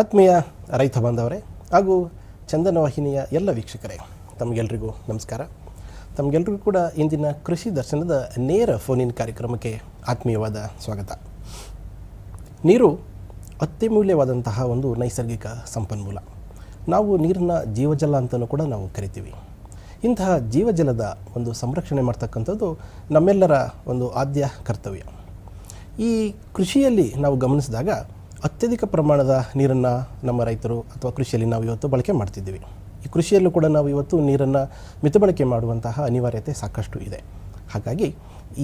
ಆತ್ಮೀಯ ರೈತ ಬಾಂಧವರೇ ಹಾಗೂ ಚಂದನ ವಾಹಿನಿಯ ಎಲ್ಲ ವೀಕ್ಷಕರೇ, ತಮಗೆಲ್ರಿಗೂ ನಮಸ್ಕಾರ. ತಮಗೆಲ್ರಿಗೂ ಕೂಡ ಇಂದಿನ ಕೃಷಿ ದರ್ಶನದ ನೇರ ಫೋನಿನ ಕಾರ್ಯಕ್ರಮಕ್ಕೆ ಆತ್ಮೀಯವಾದ ಸ್ವಾಗತ. ನೀರು ಅತ್ಯಮೂಲ್ಯವಾದಂತಹ ಒಂದು ನೈಸರ್ಗಿಕ ಸಂಪನ್ಮೂಲ. ನಾವು ನೀರನ್ನ ಜೀವಜಲ ಅಂತಲೂ ಕೂಡ ನಾವು ಕರಿತೀವಿ. ಇಂತಹ ಜೀವಜಲದ ಒಂದು ಸಂರಕ್ಷಣೆ ಮಾಡ್ತಕ್ಕಂಥದ್ದು ನಮ್ಮೆಲ್ಲರ ಒಂದು ಆದ್ಯ ಕರ್ತವ್ಯ. ಈ ಕೃಷಿಯಲ್ಲಿ ನಾವು ಗಮನಿಸಿದಾಗ ಅತ್ಯಧಿಕ ಪ್ರಮಾಣದ ನೀರನ್ನು ನಮ್ಮ ರೈತರು ಅಥವಾ ಕೃಷಿಯಲ್ಲಿ ನಾವು ಇವತ್ತು ಬಳಕೆ ಮಾಡ್ತಿದ್ದೀವಿ. ಈ ಕೃಷಿಯಲ್ಲೂ ಕೂಡ ನಾವು ಇವತ್ತು ನೀರನ್ನು ಮಿತಬಳಕೆ ಮಾಡುವಂತಹ ಅನಿವಾರ್ಯತೆ ಸಾಕಷ್ಟು ಇದೆ. ಹಾಗಾಗಿ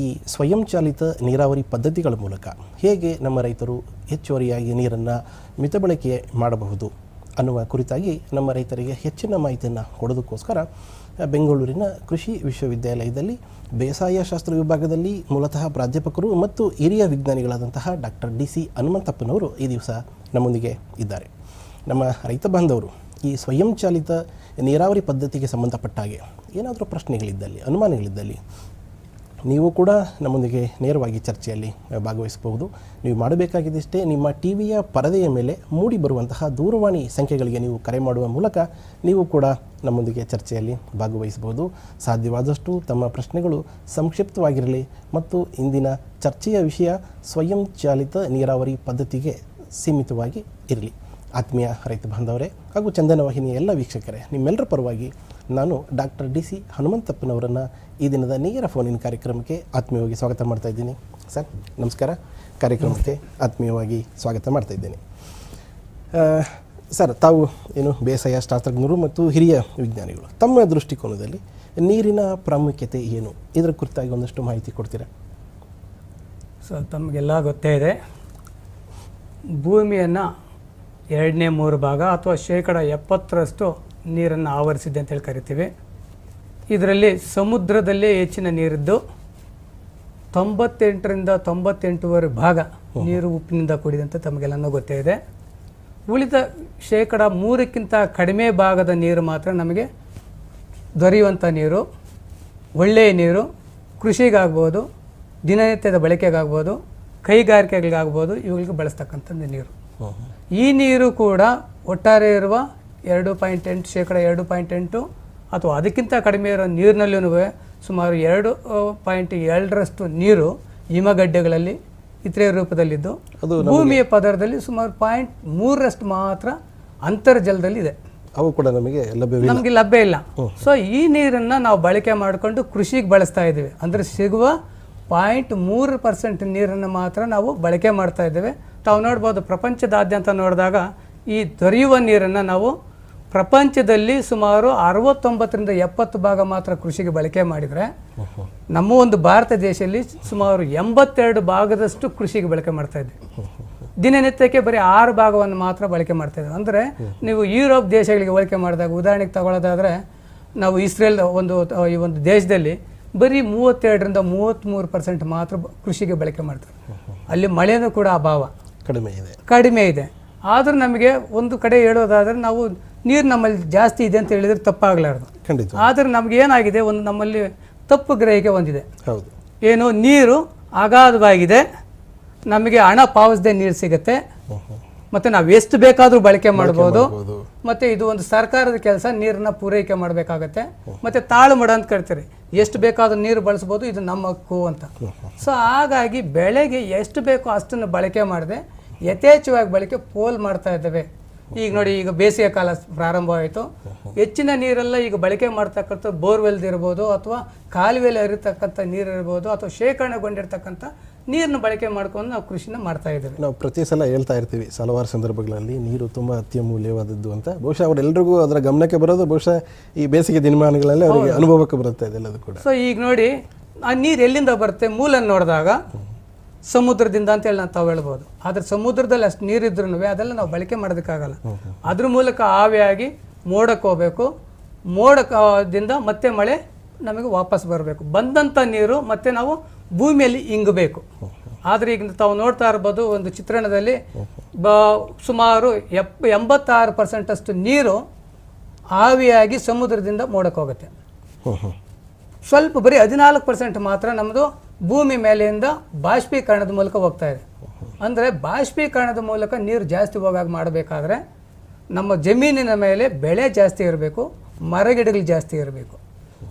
ಈ ಸ್ವಯಂಚಾಲಿತ ನೀರಾವರಿ ಪದ್ಧತಿಗಳ ಮೂಲಕ ಹೇಗೆ ನಮ್ಮ ರೈತರು ಹೆಚ್ಚುವರಿಯಾಗಿ ನೀರನ್ನು ಮಿತಬಳಕೆ ಮಾಡಬಹುದು ಅನ್ನುವ ಕುರಿತಾಗಿ ನಮ್ಮ ರೈತರಿಗೆ ಹೆಚ್ಚಿನ ಮಾಹಿತಿಯನ್ನು ಕೊಡೋದಕ್ಕೋಸ್ಕರ ಬೆಂಗಳೂರಿನ ಕೃಷಿ ವಿಶ್ವವಿದ್ಯಾಲಯದಲ್ಲಿ ಬೇಸಾಯ ಶಾಸ್ತ್ರ ವಿಭಾಗದಲ್ಲಿ ಮೂಲತಃ ಪ್ರಾಧ್ಯಾಪಕರು ಮತ್ತು ಹಿರಿಯ ವಿಜ್ಞಾನಿಗಳಾದಂತಹ ಡಾಕ್ಟರ್ ಡಿ ಸಿ ಹನುಮಂತಪ್ಪನವರು ಈ ದಿವಸ ನಮ್ಮೊಂದಿಗೆ ಇದ್ದಾರೆ. ನಮ್ಮ ರೈತ ಬಾಂಧವರು, ಈ ಸ್ವಯಂಚಾಲಿತ ನೀರಾವರಿ ಪದ್ಧತಿಗೆ ಸಂಬಂಧಪಟ್ಟ ಹಾಗೆ ಏನಾದರೂ ಪ್ರಶ್ನೆಗಳಿದ್ದಲ್ಲಿ, ಅನುಮಾನಗಳಿದ್ದಲ್ಲಿ ನೀವು ಕೂಡ ನಮ್ಮೊಂದಿಗೆ ನೇರವಾಗಿ ಚರ್ಚೆಯಲ್ಲಿ ಭಾಗವಹಿಸಬಹುದು. ನೀವು ಮಾಡಬೇಕಾಗಿದ್ದಷ್ಟೇ ನಿಮ್ಮ ಟಿ ವಿಯ ಪರದೆಯ ಮೇಲೆ ಮೂಡಿ ಬರುವಂತಹ ದೂರವಾಣಿ ಸಂಖ್ಯೆಗಳಿಗೆ ನೀವು ಕರೆ ಮಾಡುವ ಮೂಲಕ ನೀವು ಕೂಡ ನಮ್ಮೊಂದಿಗೆ ಚರ್ಚೆಯಲ್ಲಿ ಭಾಗವಹಿಸಬಹುದು. ಸಾಧ್ಯವಾದಷ್ಟು ತಮ್ಮ ಪ್ರಶ್ನೆಗಳು ಸಂಕ್ಷಿಪ್ತವಾಗಿರಲಿ ಮತ್ತು ಇಂದಿನ ಚರ್ಚೆಯ ವಿಷಯ ಸ್ವಯಂ ಚಾಲಿತ ನೀರಾವರಿ ಪದ್ಧತಿಗೆ ಸೀಮಿತವಾಗಿ ಇರಲಿ. ಆತ್ಮೀಯ ರೈತ ಬಾಂಧವರೇ ಹಾಗೂ ಚಂದನ ವಾಹಿನಿಯ ಎಲ್ಲ ವೀಕ್ಷಕರೇ, ನಿಮ್ಮೆಲ್ಲರ ಪರವಾಗಿ ನಾನು ಡಾಕ್ಟರ್ ಡಿ ಸಿ ಹನುಮಂತಪ್ಪನವರನ್ನು ಈ ದಿನದ ನೇರ ಫೋನಿನ ಕಾರ್ಯಕ್ರಮಕ್ಕೆ ಆತ್ಮೀಯವಾಗಿ ಸ್ವಾಗತ ಮಾಡ್ತಾ ಇದ್ದೀನಿ. ಸರ್, ನಮಸ್ಕಾರ. ಕಾರ್ಯಕ್ರಮಕ್ಕೆ ಆತ್ಮೀಯವಾಗಿ ಸ್ವಾಗತ ಮಾಡ್ತಾ ಇದ್ದೇನೆ. ಸರ್, ತಾವು ಏನು ಬೇಸಾಯ ಶಾಸ್ತ್ರಜ್ಞರು ಮತ್ತು ಹಿರಿಯ ವಿಜ್ಞಾನಿಗಳು, ತಮ್ಮ ದೃಷ್ಟಿಕೋನದಲ್ಲಿ ನೀರಿನ ಪ್ರಾಮುಖ್ಯತೆ ಏನು? ಇದರ ಕುರಿತಾಗಿ ಒಂದಷ್ಟು ಮಾಹಿತಿ ಕೊಡ್ತೀರಾ? ಸರ್, ತಮಗೆಲ್ಲ ಗೊತ್ತೇ ಇದೆ. ಭೂಮಿಯನ್ನು ಎರಡನೇ ಮೂರು ಭಾಗ ಅಥವಾ ಶೇಕಡ ಎಪ್ಪತ್ತರಷ್ಟು ನೀರನ್ನು ಆವರಿಸಿದೆ ಅಂತೇಳಿ ಕರಿತೀವಿ. ಇದರಲ್ಲಿ ಸಮುದ್ರದಲ್ಲೇ ಹೆಚ್ಚಿನ ನೀರಿದ್ದು ತೊಂಬತ್ತೆಂಟರಿಂದ ತೊಂಬತ್ತೆಂಟುವರೆ ಭಾಗ ನೀರು ಉಪ್ಪಿನಿಂದ ಕೂಡಿದೆ ಅಂತ ತಮಗೆಲ್ಲನೂ ಗೊತ್ತೇ ಇದೆ. ಉಳಿದ ಶೇಕಡ ಮೂರಕ್ಕಿಂತ ಕಡಿಮೆ ಭಾಗದ ನೀರು ಮಾತ್ರ ನಮಗೆ ದೊರೆಯುವಂಥ ನೀರು ಒಳ್ಳೆಯ ನೀರು ಕೃಷಿಗಾಗ್ಬೋದು ದಿನನಿತ್ಯದ ಬಳಕೆಗಾಗ್ಬೋದು ಕೈಗಾರಿಕೆಗಳಿಗಾಗ್ಬೋದು ಇವುಗಳಿಗೆ ಬಳಸ್ತಕ್ಕಂಥದ್ದು ನೀರು. ಈ ನೀರು ಕೂಡ ಒಟ್ಟಾರೆ ಇರುವ ಎರಡು ಪಾಯಿಂಟ್ ಎಂಟು ಶೇಕಡ ಎರಡು ಪಾಯಿಂಟ್ ಎಂಟು ಅಥವಾ ಅದಕ್ಕಿಂತ ಕಡಿಮೆ ಇರೋ ನೀರಿನಲ್ಲೂ ಸುಮಾರು ಎರಡು ಪಾಯಿಂಟ್ ಎರಡರಷ್ಟು ನೀರು ಹಿಮಗಡ್ಡೆಗಳಲ್ಲಿ ಇತರೆ ರೂಪದಲ್ಲಿದ್ದು ಭೂಮಿಯ ಪದರದಲ್ಲಿ ಸುಮಾರು ಪಾಯಿಂಟ್ ಮೂರರಷ್ಟು ಮಾತ್ರ ಅಂತರ್ಜಲದಲ್ಲಿ ಇದೆ. ಅವು ಕೂಡ ನಮಗೆ ಲಭ್ಯ ನಮಗೆ ಲಭ್ಯ ಇಲ್ಲ. ಸೊ ಈ ನೀರನ್ನು ನಾವು ಬಳಕೆ ಮಾಡಿಕೊಂಡು ಕೃಷಿಗೆ ಬಳಸ್ತಾ ಇದ್ದೀವಿ. ಅಂದರೆ ಸಿಗುವ ಪಾಯಿಂಟ್ ಮೂರು ಪರ್ಸೆಂಟ್ ನೀರನ್ನು ಮಾತ್ರ ನಾವು ಬಳಕೆ ಮಾಡ್ತಾ ಇದ್ದೇವೆ. ತಾವು ನೋಡ್ಬೋದು ಪ್ರಪಂಚದಾದ್ಯಂತ ನೋಡಿದಾಗ ಈ ದೊರೆಯುವ ನೀರನ್ನು ನಾವು ಪ್ರಪಂಚದಲ್ಲಿ ಸುಮಾರು ಅರವತ್ತೊಂಬತ್ತರಿಂದ ಎಪ್ಪತ್ತು ಭಾಗ ಮಾತ್ರ ಕೃಷಿಗೆ ಬಳಕೆ ಮಾಡಿದರೆ ನಮ್ಮ ಒಂದು ಭಾರತ ದೇಶದಲ್ಲಿ ಸುಮಾರು ಎಂಬತ್ತೆರಡು ಭಾಗದಷ್ಟು ಕೃಷಿಗೆ ಬಳಕೆ ಮಾಡ್ತಾ ಇದ್ದೀವಿ ದಿನನಿತ್ಯಕ್ಕೆ ಬರೀ ಆರು ಭಾಗವನ್ನು ಮಾತ್ರ ಬಳಕೆ ಮಾಡ್ತಾ ಇದ್ದೀವಿ ಅಂದರೆ ನೀವು ಯುರೋಪ್ ದೇಶಗಳಿಗೆ ಬಳಕೆ ಮಾಡಿದಾಗ ಉದಾಹರಣೆಗೆ ತಗೊಳ್ಳೋದಾದರೆ ನಾವು ಇಸ್ರೇಲ್ ಒಂದು ಈ ಒಂದು ದೇಶದಲ್ಲಿ ಬರೀ ಮೂವತ್ತೆರಡರಿಂದ ಮೂವತ್ತ್ಮೂರು ಪರ್ಸೆಂಟ್ ಮಾತ್ರ ಕೃಷಿಗೆ ಬಳಕೆ ಮಾಡ್ತಾರೆ. ಅಲ್ಲಿ ಮಳೆಯೂ ಕೂಡ ಅಭಾವ. ಕಡಿಮೆ ಇದೆ. ಕಡಿಮೆ ಇದೆ. ಆದರೂ ನಮಗೆ ಒಂದು ಕಡೆ ಹೇಳೋದಾದರೆ ನಾವು ನೀರು ನಮ್ಮಲ್ಲಿ ಜಾಸ್ತಿ ಇದೆ ಅಂತ ಹೇಳಿದರೆ ತಪ್ಪಾಗಲಾರ್ದು. ಖಂಡಿತ. ಆದರೆ ನಮ್ಗೆ ಏನಾಗಿದೆ ಒಂದು ನಮ್ಮಲ್ಲಿ ತಪ್ಪು ಗ್ರಹಿಕೆ ಹೊಂದಿದೆ ಹೌದು. ಏನು ನೀರು ಅಗಾಧವಾಗಿದೆ ನಮಗೆ ಹಣ ಪಾವತಿಸದೆ ನೀರು ಸಿಗುತ್ತೆ ಮತ್ತು ನಾವು ಎಷ್ಟು ಬೇಕಾದರೂ ಬಳಕೆ ಮಾಡ್ಬೋದು ಮತ್ತೆ ಮತ್ತು ಇದು ಒಂದು ಸರ್ಕಾರದ ಕೆಲಸ ನೀರನ್ನ ಪೂರೈಕೆ ಮಾಡಬೇಕಾಗತ್ತೆ ಮತ್ತು ತಾಳು ಮಡ ಅಂತ ಕರಿತೀರಿ. ಎಷ್ಟು ಬೇಕಾದ್ರೂ ನೀರು ಬಳಸ್ಬೋದು ಇದು ನಮ್ಮ ಹಕ್ಕು ಅಂತ. ಸೊ ಹಾಗಾಗಿ ಬೆಳೆಗೆ ಎಷ್ಟು ಬೇಕೋ ಅಷ್ಟನ್ನು ಬಳಕೆ ಮಾಡದೆ ಯಥೇಚ್ಛವಾಗಿ ಬಳಕೆ ಪೋಲ್ ಮಾಡ್ತಾ ಇದ್ದೇವೆ. ಈಗ ನೋಡಿ ಈಗ ಬೇಸಿಗೆ ಕಾಲ ಪ್ರಾರಂಭವಾಯಿತು. ಹೆಚ್ಚಿನ ನೀರೆಲ್ಲ ಈಗ ಬಳಕೆ ಮಾಡ್ತಕ್ಕಂಥ ಬೋರ್ವೆಲ್ದು ಇರ್ಬೋದು ಅಥವಾ ಕಾಲುವೆಯಲ್ಲಿ ಹರಿತಕ್ಕಂಥ ನೀರು ಇರ್ಬೋದು ಅಥವಾ ಶೇಖರಣೆಗೊಂಡಿರ್ತಕ್ಕಂಥ ನೀರನ್ನು ಬಳಕೆ ಮಾಡ್ಕೊಂಡು ನಾವು ಕೃಷಿನ ಮಾಡ್ತಾ ಇದ್ದೇವೆ. ನಾವು ಪ್ರತಿ ಸಲ ಹೇಳ್ತಾ ಇರ್ತೀವಿ ಹಲವಾರು ಸಂದರ್ಭಗಳಲ್ಲಿ ನೀರು ತುಂಬ ಅತ್ಯಮೂಲ್ಯವಾದದ್ದು ಅಂತ. ಬಹುಶಃ ಅವರೆಲ್ಲರಿಗೂ ಅದರ ಗಮನಕ್ಕೆ ಬರೋದು ಬಹುಶಃ ಈ ಬೇಸಿಗೆ ದಿನಮಾನಗಳಲ್ಲಿ ಅವರಿಗೆ ಅನುಭವಕ್ಕೆ ಬರುತ್ತೆ ಇದೆಲ್ಲದು ಕೂಡ. ಸೊ ಈಗ ನೋಡಿ ಆ ನೀರು ಎಲ್ಲಿಂದ ಬರುತ್ತೆ? ಮೂಲ ನೋಡಿದಾಗ ಸಮುದ್ರದಿಂದ ಅಂತೇಳಿ ನಾವು ತಾವು ಹೇಳ್ಬೋದು. ಆದರೆ ಸಮುದ್ರದಲ್ಲಿ ಅಷ್ಟು ನೀರಿದ್ರೂ ಅದೆಲ್ಲ ನಾವು ಬಳಕೆ ಮಾಡೋದಕ್ಕಾಗಲ್ಲ. ಅದ್ರ ಮೂಲಕ ಆವಿಯಾಗಿ ಮೋಡಕ್ಕೆ ಹೋಗ್ಬೇಕು. ಮೋಡದಿಂದ ಮತ್ತೆ ಮಳೆ ನಮಗೆ ವಾಪಸ್ ಬರಬೇಕು. ಬಂದಂಥ ನೀರು ಮತ್ತೆ ನಾವು ಭೂಮಿಯಲ್ಲಿ ಇಂಗಬೇಕು. ಆದರೆ ಈಗ ತಾವು ನೋಡ್ತಾ ಇರ್ಬೋದು ಒಂದು ಚಿತ್ರಣದಲ್ಲಿ ಬ ಸುಮಾರು ಎಪ್ ಎಂಬತ್ತಾರು ಪರ್ಸೆಂಟಷ್ಟು ನೀರು ಆವಿಯಾಗಿ ಸಮುದ್ರದಿಂದ ಮೋಡಕ್ಕೆ ಹೋಗುತ್ತೆ. ಸ್ವಲ್ಪ ಬರೀ ಹದಿನಾಲ್ಕು ಪರ್ಸೆಂಟ್ ಮಾತ್ರ ನಮ್ಮದು ಭೂಮಿ ಮೇಲೆಯಿಂದ ಬಾಷ್ಪೀಕರಣದ ಮೂಲಕ ಹೋಗ್ತಾ ಇದೆ. ಅಂದರೆ ಬಾಷ್ಪೀಕರಣದ ಮೂಲಕ ನೀರು ಜಾಸ್ತಿ ಹೋಗಾಗ ಮಾಡಬೇಕಾದ್ರೆ ನಮ್ಮ ಜಮೀನಿನ ಮೇಲೆ ಬೆಳೆ ಜಾಸ್ತಿ ಇರಬೇಕು, ಮರಗಿಡಗಳು ಜಾಸ್ತಿ ಇರಬೇಕು.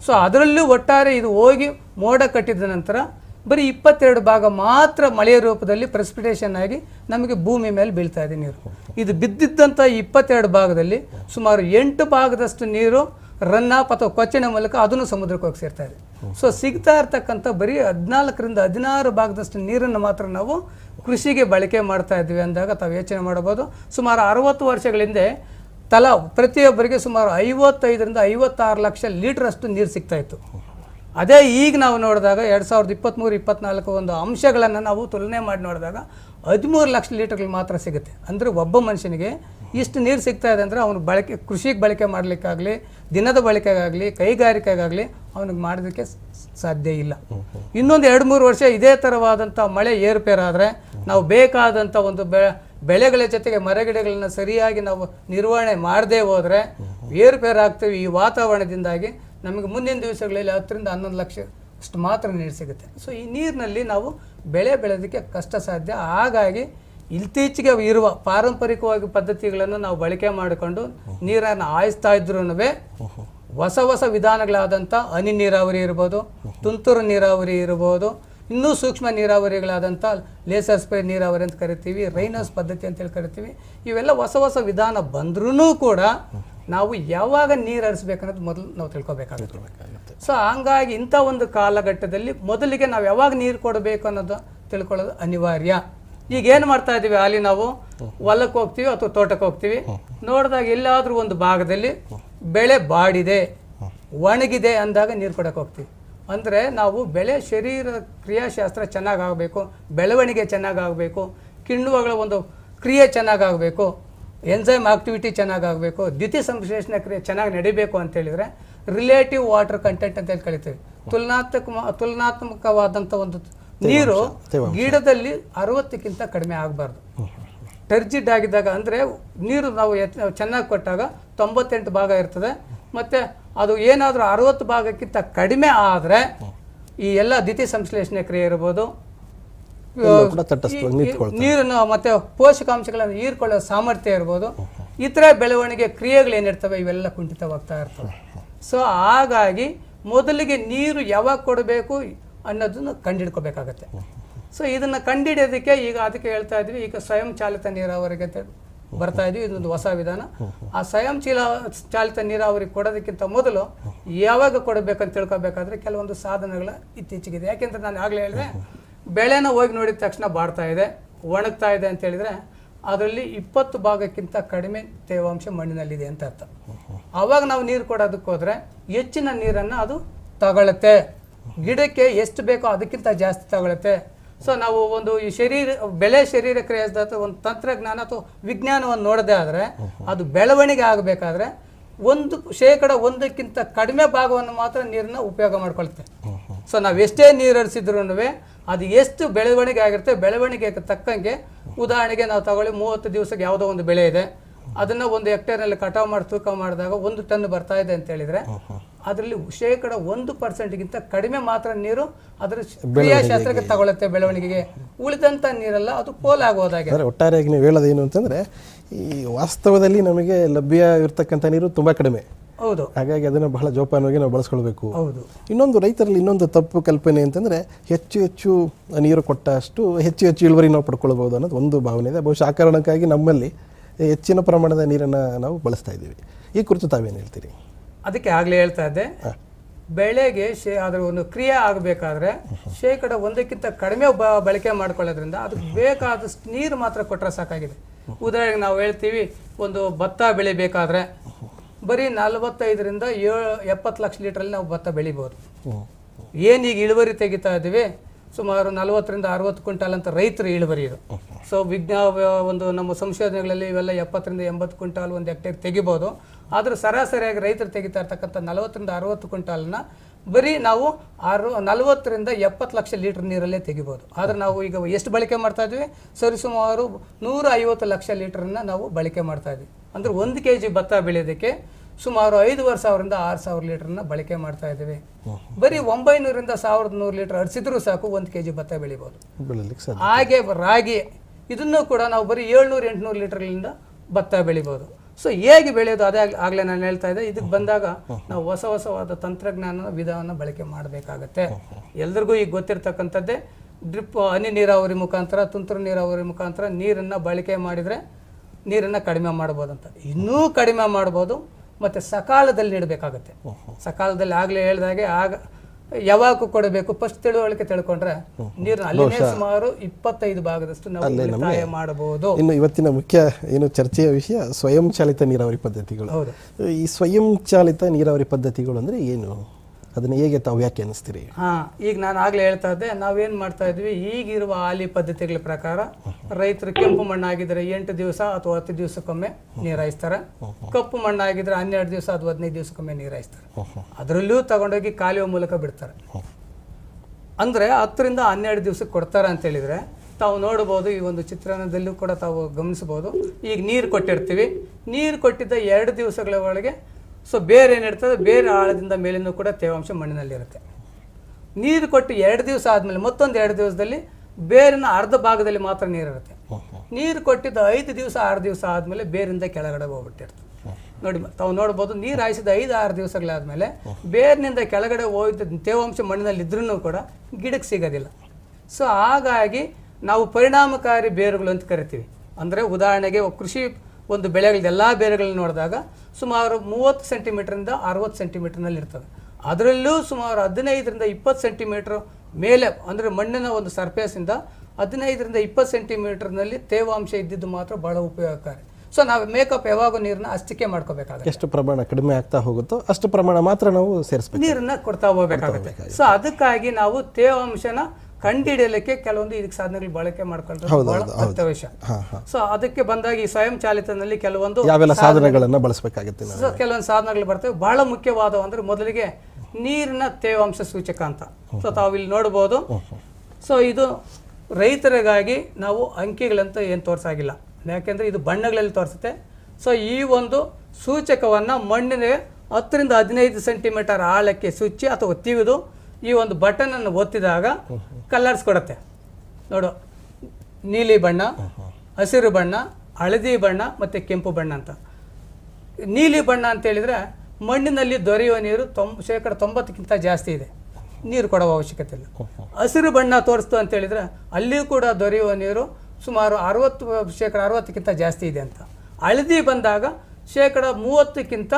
ಸೊ ಅದರಲ್ಲೂ ಒಟ್ಟಾರೆ ಇದು ಹೋಗಿ ಮೋಡ ಕಟ್ಟಿದ ನಂತರ ಬರೀ ಇಪ್ಪತ್ತೆರಡು ಭಾಗ ಮಾತ್ರ ಮಳೆಯ ರೂಪದಲ್ಲಿ ಪ್ರೆಸಿಪಿಟೇಷನ್ ಆಗಿ ನಮಗೆ ಭೂಮಿ ಮೇಲೆ ಬೀಳ್ತಾ ಇದೆ ನೀರು. ಇದು ಬಿದ್ದಿದ್ದಂಥ ಇಪ್ಪತ್ತೆರಡು ಭಾಗದಲ್ಲಿ ಸುಮಾರು ಎಂಟು ಭಾಗದಷ್ಟು ನೀರು ರನ್ನಾಪ್ ಅಥವಾ ಕೊಚ್ಚಿನ ಮೂಲಕ ಅದನ್ನು ಸಮುದ್ರಕ್ಕೆ ಹೋಗಿ ಸೇರ್ತಾ ಇದೆ. ಸೊ ಸಿಗ್ತಾ ಇರ್ತಕ್ಕಂಥ ಬರೀ ಹದಿನಾಲ್ಕರಿಂದ ಹದಿನಾರು ಭಾಗದಷ್ಟು ನೀರನ್ನು ಮಾತ್ರ ನಾವು ಕೃಷಿಗೆ ಬಳಕೆ ಮಾಡ್ತಾ ಇದ್ವಿ ಅಂದಾಗ ತಾವು ಯೋಚನೆ ಮಾಡಬಹುದು. ಸುಮಾರು ಅರವತ್ತು ವರ್ಷಗಳ ಹಿಂದೆ ತಲಾ ಪ್ರತಿಯೊಬ್ಬರಿಗೆ ಸುಮಾರು ಐವತ್ತೈದರಿಂದ ಐವತ್ತಾರು ಲಕ್ಷ ಲೀಟರ್ ಅಷ್ಟು ನೀರು ಸಿಗ್ತಾ ಇತ್ತು. ಅದೇ ಈಗ ನಾವು ನೋಡಿದಾಗ ಎರಡು ಸಾವಿರದ ಇಪ್ಪತ್ತ್ಮೂರು ಇಪ್ಪತ್ನಾಲ್ಕು ಒಂದು ಅಂಶಗಳನ್ನು ನಾವು ತುಲನೆ ಮಾಡಿ ನೋಡಿದಾಗ ಹದಿಮೂರು ಲಕ್ಷ ಲೀಟರ್ಗಳು ಮಾತ್ರ ಸಿಗುತ್ತೆ. ಅಂದರೆ ಒಬ್ಬ ಮನುಷ್ಯನಿಗೆ ಇಷ್ಟು ನೀರು ಸಿಗ್ತಾ ಇದೆ ಅಂದರೆ ಅವನು ಬಳಕೆ, ಕೃಷಿಗೆ ಬಳಕೆ ಮಾಡಲಿಕ್ಕಾಗಲಿ, ದಿನದ ಬಳಕೆಗಾಗಲಿ, ಕೈಗಾರಿಕೆಗಾಗಲಿ ಅವನಿಗೆ ಮಾಡೋದಕ್ಕೆ ಸಾಧ್ಯ ಇಲ್ಲ. ಇನ್ನೊಂದು ಎರಡು ಮೂರು ವರ್ಷ ಇದೇ ಥರವಾದಂಥ ಮಳೆ ಏರುಪೇರಾದರೆ ನಾವು ಬೇಕಾದಂಥ ಒಂದು ಬೆಳೆಗಳ ಜೊತೆಗೆ ಮರಗಿಡಗಳನ್ನ ಸರಿಯಾಗಿ ನಾವು ನಿರ್ವಹಣೆ ಮಾಡದೇ ಹೋದರೆ ಏರುಪೇರಾಗ್ತೀವಿ ಈ ವಾತಾವರಣದಿಂದಾಗಿ. ನಮಗೆ ಮುಂದಿನ ದಿವಸಗಳಲ್ಲಿ ಹತ್ತರಿಂದ ಹನ್ನೊಂದು ಲಕ್ಷ ಅಷ್ಟು ಮಾತ್ರ ನೀರು ಸಿಗುತ್ತೆ. ಸೊ ಈ ನೀರಿನಲ್ಲಿ ನಾವು ಬೆಳೆ ಬೆಳೆಯೋದಕ್ಕೆ ಕಷ್ಟ ಸಾಧ್ಯ. ಹಾಗಾಗಿ ಇತ್ತೀಚೆಗೆ ಇರುವ ಪಾರಂಪರಿಕವಾಗಿ ಪದ್ಧತಿಗಳನ್ನು ನಾವು ಬಳಕೆ ಮಾಡಿಕೊಂಡು ನೀರನ್ನು ಆಯಿಸ್ತಾ ಇದ್ರೂ ಹೊಸ ಹೊಸ ವಿಧಾನಗಳಾದಂಥ ಹನಿ ನೀರಾವರಿ ಇರ್ಬೋದು ತುಂತುರು ನೀರಾವರಿ ಇರ್ಬೋದು ಇನ್ನೂ ಸೂಕ್ಷ್ಮ ನೀರಾವರಿಗಳಾದಂಥ ಲೇಸರ್ ಸ್ಪ್ರೇ ನೀರಾವರಿ ಅಂತ ಕರಿತೀವಿ ರೈನಸ್ ಪದ್ಧತಿ ಅಂತೇಳಿ ಕರಿತೀವಿ. ಇವೆಲ್ಲ ಹೊಸ ಹೊಸ ವಿಧಾನ ಬಂದ್ರೂ ಕೂಡ ನಾವು ಯಾವಾಗ ನೀರು ಹರಿಸ್ಬೇಕನ್ನೋದು ಮೊದಲು ನಾವು ತಿಳ್ಕೊಬೇಕಾಗುತ್ತೆ. ಸೊ ಹಂಗಾಗಿ ಇಂಥ ಒಂದು ಕಾಲಘಟ್ಟದಲ್ಲಿ ಮೊದಲಿಗೆ ನಾವು ಯಾವಾಗ ನೀರು ಕೊಡಬೇಕು ಅನ್ನೋದು ತಿಳ್ಕೊಳ್ಳೋದು ಅನಿವಾರ್ಯ. ಈಗ ಏನು ಮಾಡ್ತಾ ಇದ್ದೀವಿ ಅಲ್ಲಿ ನಾವು? ಹೊಲಕ್ಕೆ ಹೋಗ್ತೀವಿ ಅಥವಾ ತೋಟಕ್ಕೆ ಹೋಗ್ತೀವಿ? ನೋಡಿದಾಗ ಎಲ್ಲಾದರೂ ಒಂದು ಭಾಗದಲ್ಲಿ ಬೆಳೆ ಬಾಡಿದೆ ಒಣಗಿದೆ ಅಂದಾಗ ನೀರು ಕೊಡಕ್ಕೆ ಹೋಗ್ತೀವಿ. ಅಂದರೆ ನಾವು ಬೆಳೆ ಶರೀರ ಕ್ರಿಯಾಶಾಸ್ತ್ರ ಚೆನ್ನಾಗಾಗಬೇಕು ಬೆಳವಣಿಗೆ ಚೆನ್ನಾಗಾಗಬೇಕು ಕಿಣ್ವಗಳ ಒಂದು ಕ್ರಿಯೆ ಚೆನ್ನಾಗಾಗಬೇಕು ಎನ್ಸೈಮ್ ಆಕ್ಟಿವಿಟಿ ಚೆನ್ನಾಗಾಗಬೇಕು ದ್ಯುತಿ ಸಂಶ್ಲೇಷಣೆ ಕ್ರಿಯೆ ಚೆನ್ನಾಗಿ ನಡಿಬೇಕು ಅಂತ ಹೇಳಿದ್ರೆ ರಿಲೇಟಿವ್ ವಾಟರ್ ಕಂಟೆಂಟ್ ಅಂತ ಹೇಳಿ ಕರಿತೀವಿ. ತುಲನಾತ್ಮಕ ತುಲನಾತ್ಮಕವಾದಂಥ ಒಂದು ನೀರು ಗಿಡದಲ್ಲಿ ಅರವತ್ತಕ್ಕಿಂತ ಕಡಿಮೆ ಆಗಬಾರ್ದು. ಟರ್ಜಿಡ್ ಆಗಿದ್ದಾಗ ಅಂದರೆ ನೀರು ನಾವು ಚೆನ್ನಾಗಿ ಕೊಟ್ಟಾಗ ತೊಂಬತ್ತೆಂಟು ಭಾಗ ಇರ್ತದೆ. ಮತ್ತು ಅದು ಏನಾದರೂ ಅರವತ್ತು ಭಾಗಕ್ಕಿಂತ ಕಡಿಮೆ ಆದರೆ ಈ ಎಲ್ಲ ದ್ವಿತೀಯ ಸಂಶ್ಲೇಷಣೆ ಕ್ರಿಯೆ ಇರ್ಬೋದು. ನೀರನ್ನು ಮತ್ತು ಪೋಷಕಾಂಶಗಳನ್ನು ಹೀರ್ಕೊಳ್ಳೋ ಸಾಮರ್ಥ್ಯ ಇರ್ಬೋದು. ಇತರ ಬೆಳವಣಿಗೆ ಕ್ರಿಯೆಗಳು ಏನಿರ್ತವೆ ಇವೆಲ್ಲ ಕುಂಠಿತವಾಗ್ತಾ ಇರ್ತವೆ. ಸೊ ಹಾಗಾಗಿ ಮೊದಲಿಗೆ ನೀರು ಯಾವಾಗ ಕೊಡಬೇಕು? ಅನ್ನೋದನ್ನು ಕಂಡಿಡ್ಕೋಬೇಕಾಗತ್ತೆ. ಸೊ ಇದನ್ನು ಕಂಡಿಡಿಯೋದಕ್ಕೆ ಈಗ ಅದಕ್ಕೆ ಹೇಳ್ತಾ ಇದ್ವಿ, ಈಗ ಸ್ವಯಂ ಚಾಲಿತ ನೀರಾವರಿಗೆ ಅಂತ ಬರ್ತಾ ಇದ್ವಿ, ಇದೊಂದು ಹೊಸ ವಿಧಾನ. ಆ ಸ್ವಯಂ ಚೀಲ ಚಾಲಿತ ನೀರಾವರಿ ಕೊಡೋದಕ್ಕಿಂತ ಮೊದಲು ಯಾವಾಗ ಕೊಡಬೇಕಂತ ತಿಳ್ಕೊಬೇಕಾದ್ರೆ ಕೆಲವೊಂದು ಸಾಧನಗಳ ಇತ್ತೀಚೆಗಿದೆ. ಯಾಕೆಂದ್ರೆ ನಾನು ಆಗಲೇ ಹೇಳಿದೆ, ಬೆಳೆನ ಹೋಗಿ ನೋಡಿದ ತಕ್ಷಣ ಬಾಡ್ತಾ ಇದೆ, ಒಣಗ್ತಾ ಇದೆ ಅಂತ ಹೇಳಿದ್ರೆ ಅದರಲ್ಲಿ ಇಪ್ಪತ್ತು ಭಾಗಕ್ಕಿಂತ ಕಡಿಮೆ ತೇವಾಂಶ ಮಣ್ಣಿನಲ್ಲಿದೆ ಅಂತ ಅರ್ಥ. ಆವಾಗ ನಾವು ನೀರು ಕೊಡೋದಕ್ಕೆ ಹೋದ್ರೆ ಹೆಚ್ಚಿನ ನೀರನ್ನು ಅದು ತಗೊಳುತ್ತೆ. ಗಿಡಕ್ಕೆ ಎಷ್ಟು ಬೇಕೋ ಅದಕ್ಕಿಂತ ಜಾಸ್ತಿ ತಗೊಳುತ್ತೆ. ಸೊ ನಾವು ಒಂದು ಈ ಶರೀರ ಬೆಳೆ ಶರೀರ ಕ್ರಿಯೆ ಒಂದು ತಂತ್ರಜ್ಞಾನ ಅಥವಾ ವಿಜ್ಞಾನವನ್ನು ನೋಡದೆ ಆದರೆ ಅದು ಬೆಳವಣಿಗೆ ಆಗಬೇಕಾದ್ರೆ ಒಂದು ಶೇಕಡ ಒಂದಕ್ಕಿಂತ ಕಡಿಮೆ ಭಾಗವನ್ನು ಮಾತ್ರ ನೀರನ್ನ ಉಪಯೋಗ ಮಾಡ್ಕೊಳ್ತೇವೆ ಸೊ ನಾವು ಎಷ್ಟೇ ನೀರು ಹರಿಸಿದ್ರು ಅದು ಎಷ್ಟು ಬೆಳವಣಿಗೆ ಆಗಿರುತ್ತೆ ಬೆಳವಣಿಗೆಗೆ ತಕ್ಕಂಗೆ ಉದಾಹರಣೆಗೆ ನಾವು ತಗೊಳ್ಳಿ ಮೂವತ್ತು ದಿವಸಕ್ಕೆ ಯಾವುದೋ ಒಂದು ಬೆಳೆ ಇದೆ. ಅದನ್ನ ಒಂದು ಹೆಕ್ಟೇರ್ನಲ್ಲಿ ಕಟಾವು ಮಾಡಿ ತೂಕ ಮಾಡಿದಾಗ ಒಂದು ಟನ್ ಬರ್ತಾ ಇದೆ ಅಂತ ಹೇಳಿದ್ರೆ ಅದರಲ್ಲಿ ಶೇಕಡ ಒಂದು ಪರ್ಸೆಂಟ್ಗಿಂತ ಕಡಿಮೆ ಮಾತ್ರ ನೀರು ಅದರ ಕ್ರಿಯಾಶಾಸ್ತ್ರಕ್ಕೆ ತಗೊಳ್ಳುತ್ತೆ ಬೆಳವಣಿಗೆಗೆ. ಉಳಿದಂಥ ನೀರೆಲ್ಲ ಅದು ಪೋಲಾಗೋದಾಗಿದೆ ಒಟ್ಟಾರೆಯಾಗಿ ನೀವು ಹೇಳೋದೇನು ಏನು ಅಂತಂದರೆ ಈ ವಾಸ್ತವದಲ್ಲಿ ನಮಗೆ ಲಭ್ಯ ಇರತಕ್ಕಂಥ ನೀರು ತುಂಬ ಕಡಿಮೆ. ಹೌದು. ಹಾಗಾಗಿ ಅದನ್ನು ಬಹಳ ಜೋಪಾನವಾಗಿ ನಾವು ಬಳಸ್ಕೊಳ್ಬೇಕು. ಹೌದು. ಇನ್ನೊಂದು ರೈತರಲ್ಲಿ ಇನ್ನೊಂದು ತಪ್ಪು ಕಲ್ಪನೆ ಅಂತಂದರೆ ಹೆಚ್ಚು ಹೆಚ್ಚು ನೀರು ಕೊಟ್ಟಷ್ಟು ಹೆಚ್ಚು ಹೆಚ್ಚು ಇಳುವರಿ ನಾವು ಪಡ್ಕೊಳ್ಬೋದು ಅನ್ನೋದು ಒಂದು ಭಾವನೆ ಇದೆ. ಬಹುಶಃ ಆ ಕಾರಣಕ್ಕಾಗಿ ನಮ್ಮಲ್ಲಿ ಹೆಚ್ಚಿನ ಪ್ರಮಾಣದ ನೀರನ್ನು ನಾವು ಬಳಸ್ತಾ ಇದ್ದೀವಿ. ಈ ಕುರಿತು ತಾವೇನು ಹೇಳ್ತೀರಿ? ಅದಕ್ಕೆ ಆಗ್ಲೇ ಹೇಳ್ತಾ ಇದ್ದೆ. ಬೆಳೆಗೆ ಶೇ ಅದರ ಒಂದು ಕ್ರಿಯೆ ಆಗಬೇಕಾದ್ರೆ ಶೇಕಡ ಒಂದಕ್ಕಿಂತ ಕಡಿಮೆ ಬ ಬಳಕೆ ಮಾಡ್ಕೊಳ್ಳೋದ್ರಿಂದ ಅದಕ್ಕೆ ಬೇಕಾದಷ್ಟು ನೀರು ಮಾತ್ರ ಕೊಟ್ಟರೆ ಸಾಕಾಗಿದೆ. ಉದಾಹರಣೆಗೆ ನಾವು ಹೇಳ್ತೀವಿ ಒಂದು ಭತ್ತ ಬೆಳಿಬೇಕಾದ್ರೆ ಬರೀ ನಲವತ್ತೈದರಿಂದ ಏಳು ಎಪ್ಪತ್ತು ಲಕ್ಷ ಲೀಟ್ರಲ್ಲಿ ನಾವು ಭತ್ತ ಬೆಳಿಬೋದು. ಏನೀಗ ಇಳುವರಿ ತೆಗಿತಾ ಇದ್ದೀವಿ? ಸುಮಾರು ನಲವತ್ತರಿಂದ ಅರವತ್ತು ಕ್ವಿಂಟಾಲ್ ಅಂತ ರೈತರು ಇಳುವರಿ ಇದು. ಸೊ ವಿಜ್ಞಾನ ಒಂದು ನಮ್ಮ ಸಂಶೋಧನೆಗಳಲ್ಲಿ ಇವೆಲ್ಲ ಎಪ್ಪತ್ತರಿಂದ ಎಂಬತ್ತು ಕ್ವಿಂಟಾಲ್ ಒಂದು ಹೆಕ್ಟೇರ್ ತೆಗಿಬೋದು. ಆದರೂ ಸರಾಸರಿಯಾಗಿ ರೈತರು ತೆಗಿತಾ ಇರ್ತಕ್ಕಂಥ ನಲವತ್ತರಿಂದ ಅರವತ್ತು ಕ್ವಿಂಟಾಲನ್ನ ಬರೀ ನಾವು ಆರು ನಲವತ್ತರಿಂದ ಎಪ್ಪತ್ತು ಲಕ್ಷ ಲೀಟರ್ ನೀರಲ್ಲೇ ತೆಗಿಬೋದು. ಆದರೆ ನಾವು ಈಗ ಎಷ್ಟು ಬಳಕೆ ಮಾಡ್ತಾ ಇದ್ವಿ? ಸರಿಸುಮಾರು ನೂರ ಐವತ್ತು ಲಕ್ಷ ಲೀಟರ್ನ ನಾವು ಬಳಕೆ ಮಾಡ್ತಾ ಇದ್ವಿ. ಅಂದ್ರೆ ಒಂದು ಕೆ ಜಿ ಭತ್ತ ಬೆಳೆಯೋದಕ್ಕೆ ಸುಮಾರು ಐದೂವರೆ ಸಾವಿರದಿಂದ ಆರು ಸಾವಿರ ಲೀಟರ್ನ ಬಳಕೆ ಮಾಡ್ತಾ ಇದ್ದೀವಿ. ಬರೀ ಒಂಬೈನೂರಿಂದ ಸಾವಿರದ ನೂರು ಲೀಟರ್ ಹರಿಸಿದ್ರೂ ಸಾಕು ಒಂದು ಕೆ ಜಿ ಭತ್ತ ಬೆಳಿಬೋದು. ಹಾಗೆ ರಾಗಿ ಇದನ್ನು ಕೂಡ ನಾವು ಬರೀ ಏಳ್ನೂರು ಎಂಟುನೂರು ಲೀಟರ್ಲಿಂದ ಭತ್ತ ಬೆಳಿಬೋದು. ಸೊ ಹೇಗೆ ಬೆಳೆಯೋದು ಅದೇ ಆಗಲೇ ಆಗ್ಲೇ ನಾನು ಹೇಳ್ತಾ ಇದ್ದೆ. ಇದಕ್ಕೆ ಬಂದಾಗ ನಾವು ಹೊಸ ಹೊಸವಾದ ತಂತ್ರಜ್ಞಾನ ವಿಧಾನ ಬಳಕೆ ಮಾಡಬೇಕಾಗತ್ತೆ. ಎಲ್ರಿಗೂ ಈಗ ಗೊತ್ತಿರ್ತಕ್ಕಂಥದ್ದೇ ಡ್ರಿಪ್ ಹನಿ ನೀರಾವರಿ ಮುಖಾಂತರ ತುಂತುರು ನೀರಾವರಿ ಮುಖಾಂತರ ನೀರನ್ನು ಬಳಕೆ ಮಾಡಿದರೆ ನೀರನ್ನು ಕಡಿಮೆ ಮಾಡ್ಬೋದಂತ. ಇನ್ನೂ ಕಡಿಮೆ ಮಾಡ್ಬೋದು. ಮತ್ತು ಸಕಾಲದಲ್ಲಿ ನೀಡಬೇಕಾಗತ್ತೆ. ಸಕಾಲದಲ್ಲಿ ಆಗಲೇ ಹೇಳಿದಾಗೆ ಆಗ ಯಾವಾಗ ಕೊಡಬೇಕು. ಫಸ್ಟ್ ತಿಳುವಳಿಕೆ ತಿಳ್ಕೊಂಡ್ರೆ ನೀರು ಅಲ್ಲಿನೇ ಸುಮಾರು ಇಪ್ಪತ್ತೈದು ಭಾಗದಷ್ಟು ನಾವು ಮಾಡಬಹುದು. ಇನ್ನು ಇವತ್ತಿನ ಮುಖ್ಯ ಏನು ಚರ್ಚೆಯ ವಿಷಯ ಸ್ವಯಂ ಚಾಲಿತ ನೀರಾವರಿ ಪದ್ಧತಿಗಳು. ಹೌದು. ಈ ಸ್ವಯಂ ಚಾಲಿತ ನೀರಾವರಿ ಪದ್ಧತಿಗಳು ಅಂದ್ರೆ ಏನು? ಅದನ್ನು ಹೇಗೆ ತಾವು ವ್ಯಾಖ್ಯಾನಿಸ್ತೀರಿ ಹಾ, ಈಗ ನಾನು ಆಗ್ಲೇ ಹೇಳ್ತಾ ಇದ್ದೆ, ನಾವೇನ್ ಮಾಡ್ತಾ ಇದ್ವಿ, ಈಗಿರುವ ಹಾಲಿ ಪದ್ಧತಿಗಳ ಪ್ರಕಾರ ರೈತರು ಕೆಂಪು ಮಣ್ಣಾಗಿದ್ರೆ ಎಂಟು ದಿವಸ ಅಥವಾ ಹತ್ತು ದಿವಸಕ್ಕೊಮ್ಮೆ ನೀರಾಯಿಸ್ತಾರೆ. ಕಪ್ಪು ಮಣ್ಣಾಗಿದ್ರೆ ಹನ್ನೆರಡು ದಿವಸ ಅಥವಾ ಹದಿನೈದು ದಿವಸಕ್ಕೊಮ್ಮೆ ನೀರಾಯಿಸ್ತಾರೆ. ಅದರಲ್ಲೂ ತಗೊಂಡೋಗಿ ಕಾಲುವೆ ಮೂಲಕ ಬಿಡ್ತಾರೆ. ಅಂದ್ರೆ ಹತ್ತರಿಂದ ಹನ್ನೆರಡು ದಿವಸಕ್ಕೆ ಕೊಡ್ತಾರೆ ಅಂತ ಹೇಳಿದ್ರೆ ತಾವು ನೋಡಬಹುದು ಈ ಒಂದು ಚಿತ್ರಣದಲ್ಲೂ ಕೂಡ ತಾವು ಗಮನಿಸಬಹುದು ಈಗ ನೀರು ಕೊಟ್ಟಿರ್ತೀವಿ. ನೀರು ಕೊಟ್ಟಿದ್ದ ಎರಡು ದಿವಸಗಳ ಒಳಗೆ ಸೊ ಬೇರೆ ಏನಿರ್ತದೆ ಬೇರೆ ಆಳದಿಂದ ಮೇಲಿನೂ ಕೂಡ ತೇವಾಂಶ ಮಣ್ಣಿನಲ್ಲಿರುತ್ತೆ. ನೀರು ಕೊಟ್ಟು ಎರಡು ದಿವಸ ಆದಮೇಲೆ ಮತ್ತೊಂದು ಎರಡು ದಿವಸದಲ್ಲಿ ಬೇರಿನ ಅರ್ಧ ಭಾಗದಲ್ಲಿ ಮಾತ್ರ ನೀರಿರುತ್ತೆ. ನೀರು ಕೊಟ್ಟಿದ್ದ ಐದು ದಿವಸ ಆರು ದಿವಸ ಆದಮೇಲೆ ಬೇರಿಂದ ಕೆಳಗಡೆ ಹೋಗ್ಬಿಟ್ಟಿರ್ತದೆ ನೋಡಿ ತಾವು ನೋಡ್ಬೋದು ನೀರು ಹಾಯಿಸಿದ ಐದು ಆರು ದಿವಸಗಳಾದಮೇಲೆ ಬೇರಿನಿಂದ ಕೆಳಗಡೆ ಹೋಗಿದ್ದ ತೇವಾಂಶ ಮಣ್ಣಿನಲ್ಲಿ ಇದ್ರೂ ಕೂಡ ಗಿಡಕ್ಕೆ ಸಿಗೋದಿಲ್ಲ. ಸೊ ಹಾಗಾಗಿ ನಾವು ಪರಿಣಾಮಕಾರಿ ಬೇರುಗಳು ಅಂತ ಕರಿತೀವಿ. ಅಂದರೆ ಉದಾಹರಣೆಗೆ ಕೃಷಿ ಒಂದು ಬೆಳೆಗಳ ಎಲ್ಲ ಬೇರುಗಳನ್ನ ನೋಡಿದಾಗ ಸುಮಾರು ಮೂವತ್ತು ಸೆಂಟಿಮೀಟ್ರಿಂದ ಅರವತ್ತು ಸೆಂಟಿಮೀಟರ್ನಲ್ಲಿ ಇರ್ತದೆ ಅದರಲ್ಲೂ ಸುಮಾರು ಹದಿನೈದರಿಂದ ಇಪ್ಪತ್ತು ಸೆಂಟಿಮೀಟ್ರ್ ಮೇಲೆ ಅಂದರೆ ಮಣ್ಣಿನ ಒಂದು ಸರ್ಫೇಸಿಂದ ಹದಿನೈದರಿಂದ ಇಪ್ಪತ್ತು ಸೆಂಟಿಮೀಟ್ರ್ನಲ್ಲಿ ತೇವಾಂಶ ಇದ್ದಿದ್ದು ಮಾತ್ರ ಭಾಳ ಉಪಯೋಗಕಾರಿ ಸೊ ನಾವು ಮೇಕಪ್ ಯಾವಾಗ ನೀರನ್ನ ಅಷ್ಟಕ್ಕೆ ಮಾಡ್ಕೋಬೇಕಾಗುತ್ತೆ. ಎಷ್ಟು ಪ್ರಮಾಣ ಕಡಿಮೆ ಆಗ್ತಾ ಹೋಗುತ್ತೋ ಅಷ್ಟು ಪ್ರಮಾಣ ಮಾತ್ರ ನಾವು ಸೇರಿಸ್ಬೇಕು. ನೀರನ್ನ ಕೊಡ್ತಾ ಹೋಗ್ಬೇಕಾಗುತ್ತೆ. ಸೊ ಅದಕ್ಕಾಗಿ ನಾವು ತೇವಾಂಶನ ಕಂಡುಹಿಡಿಯಲಿಕ್ಕೆ ಕೆಲವೊಂದು ಇದಕ್ಕೆ ಸಾಧನಗಳು ಬಳಕೆ ಮಾಡ್ಕೊಳ್ಳೋದು ಬಹಳ ಅತ್ಯವಶ್ಯ. ಸೊ ಅದಕ್ಕೆ ಬಂದಾಗ ಈ ಸ್ವಯಂ ಚಾಲಿತನಲ್ಲಿ ಕೆಲವೊಂದು ಯಾವೆಲ್ಲ ಸಾಧನಗಳನ್ನು ಬಳಸಬೇಕಾಗುತ್ತೆ ಕೆಲವೊಂದು ಸಾಧನಗಳು ಬರ್ತವೆ. ಬಹಳ ಮುಖ್ಯವಾದ ಅಂದ್ರೆ ಮೊದಲಿಗೆ ನೀರಿನ ತೇವಾಂಶ ಸೂಚಕ ಅಂತ. ಸೊ ತಾವು ಇಲ್ಲಿ ನೋಡ್ಬೋದು. ಸೊ ಇದು ರೈತರಿಗಾಗಿ ನಾವು ಅಂಕಿಗಳಂತ ಏನು ತೋರಿಸಾಗಿಲ್ಲ. ಯಾಕೆಂದ್ರೆ ಇದು ಬಣ್ಣಗಳಲ್ಲಿ ತೋರಿಸುತ್ತೆ. ಸೊ ಈ ಒಂದು ಸೂಚಕವನ್ನು ಮಣ್ಣಿನ ಹತ್ತರಿಂದ ಹದಿನೈದು ಸೆಂಟಿಮೀಟರ್ ಆಳಕ್ಕೆ ಸುಚ್ಚಿ ಅಥವಾ ತಿವಿದು ಈ ಒಂದು ಬಟನ್ ಅನ್ನು ಒತ್ತಿದಾಗ ಕಲರ್ಸ್ ಕೊಡುತ್ತೆ. ನೋಡು, ನೀಲಿ ಬಣ್ಣ, ಹಸಿರು ಬಣ್ಣ, ಹಳದಿ ಬಣ್ಣ ಮತ್ತು ಕೆಂಪು ಬಣ್ಣ ಅಂತ. ನೀಲಿ ಬಣ್ಣ ಅಂತ ಹೇಳಿದ್ರೆ ಮಣ್ಣಿನಲ್ಲಿ ದೊರೆಯುವ ನೀರು ತೊಂಬ ಶೇಕಡ ತೊಂಬತ್ತಕ್ಕಿಂತ ಜಾಸ್ತಿ ಇದೆ. ನೀರು ಕೊಡುವ ಅವಶ್ಯಕತೆ ಇಲ್ಲ. ಹಸಿರು ಬಣ್ಣ ತೋರಿಸ್ತು ಅಂತ ಹೇಳಿದ್ರೆ ಅಲ್ಲಿಯೂ ಕೂಡ ದೊರೆಯುವ ನೀರು ಸುಮಾರು ಅರವತ್ತು, ಶೇಕಡ ಅರವತ್ತಕ್ಕಿಂತ ಜಾಸ್ತಿ ಇದೆ ಅಂತ. ಹಳದಿ ಬಂದಾಗ ಶೇಕಡ ಮೂವತ್ತಕ್ಕಿಂತ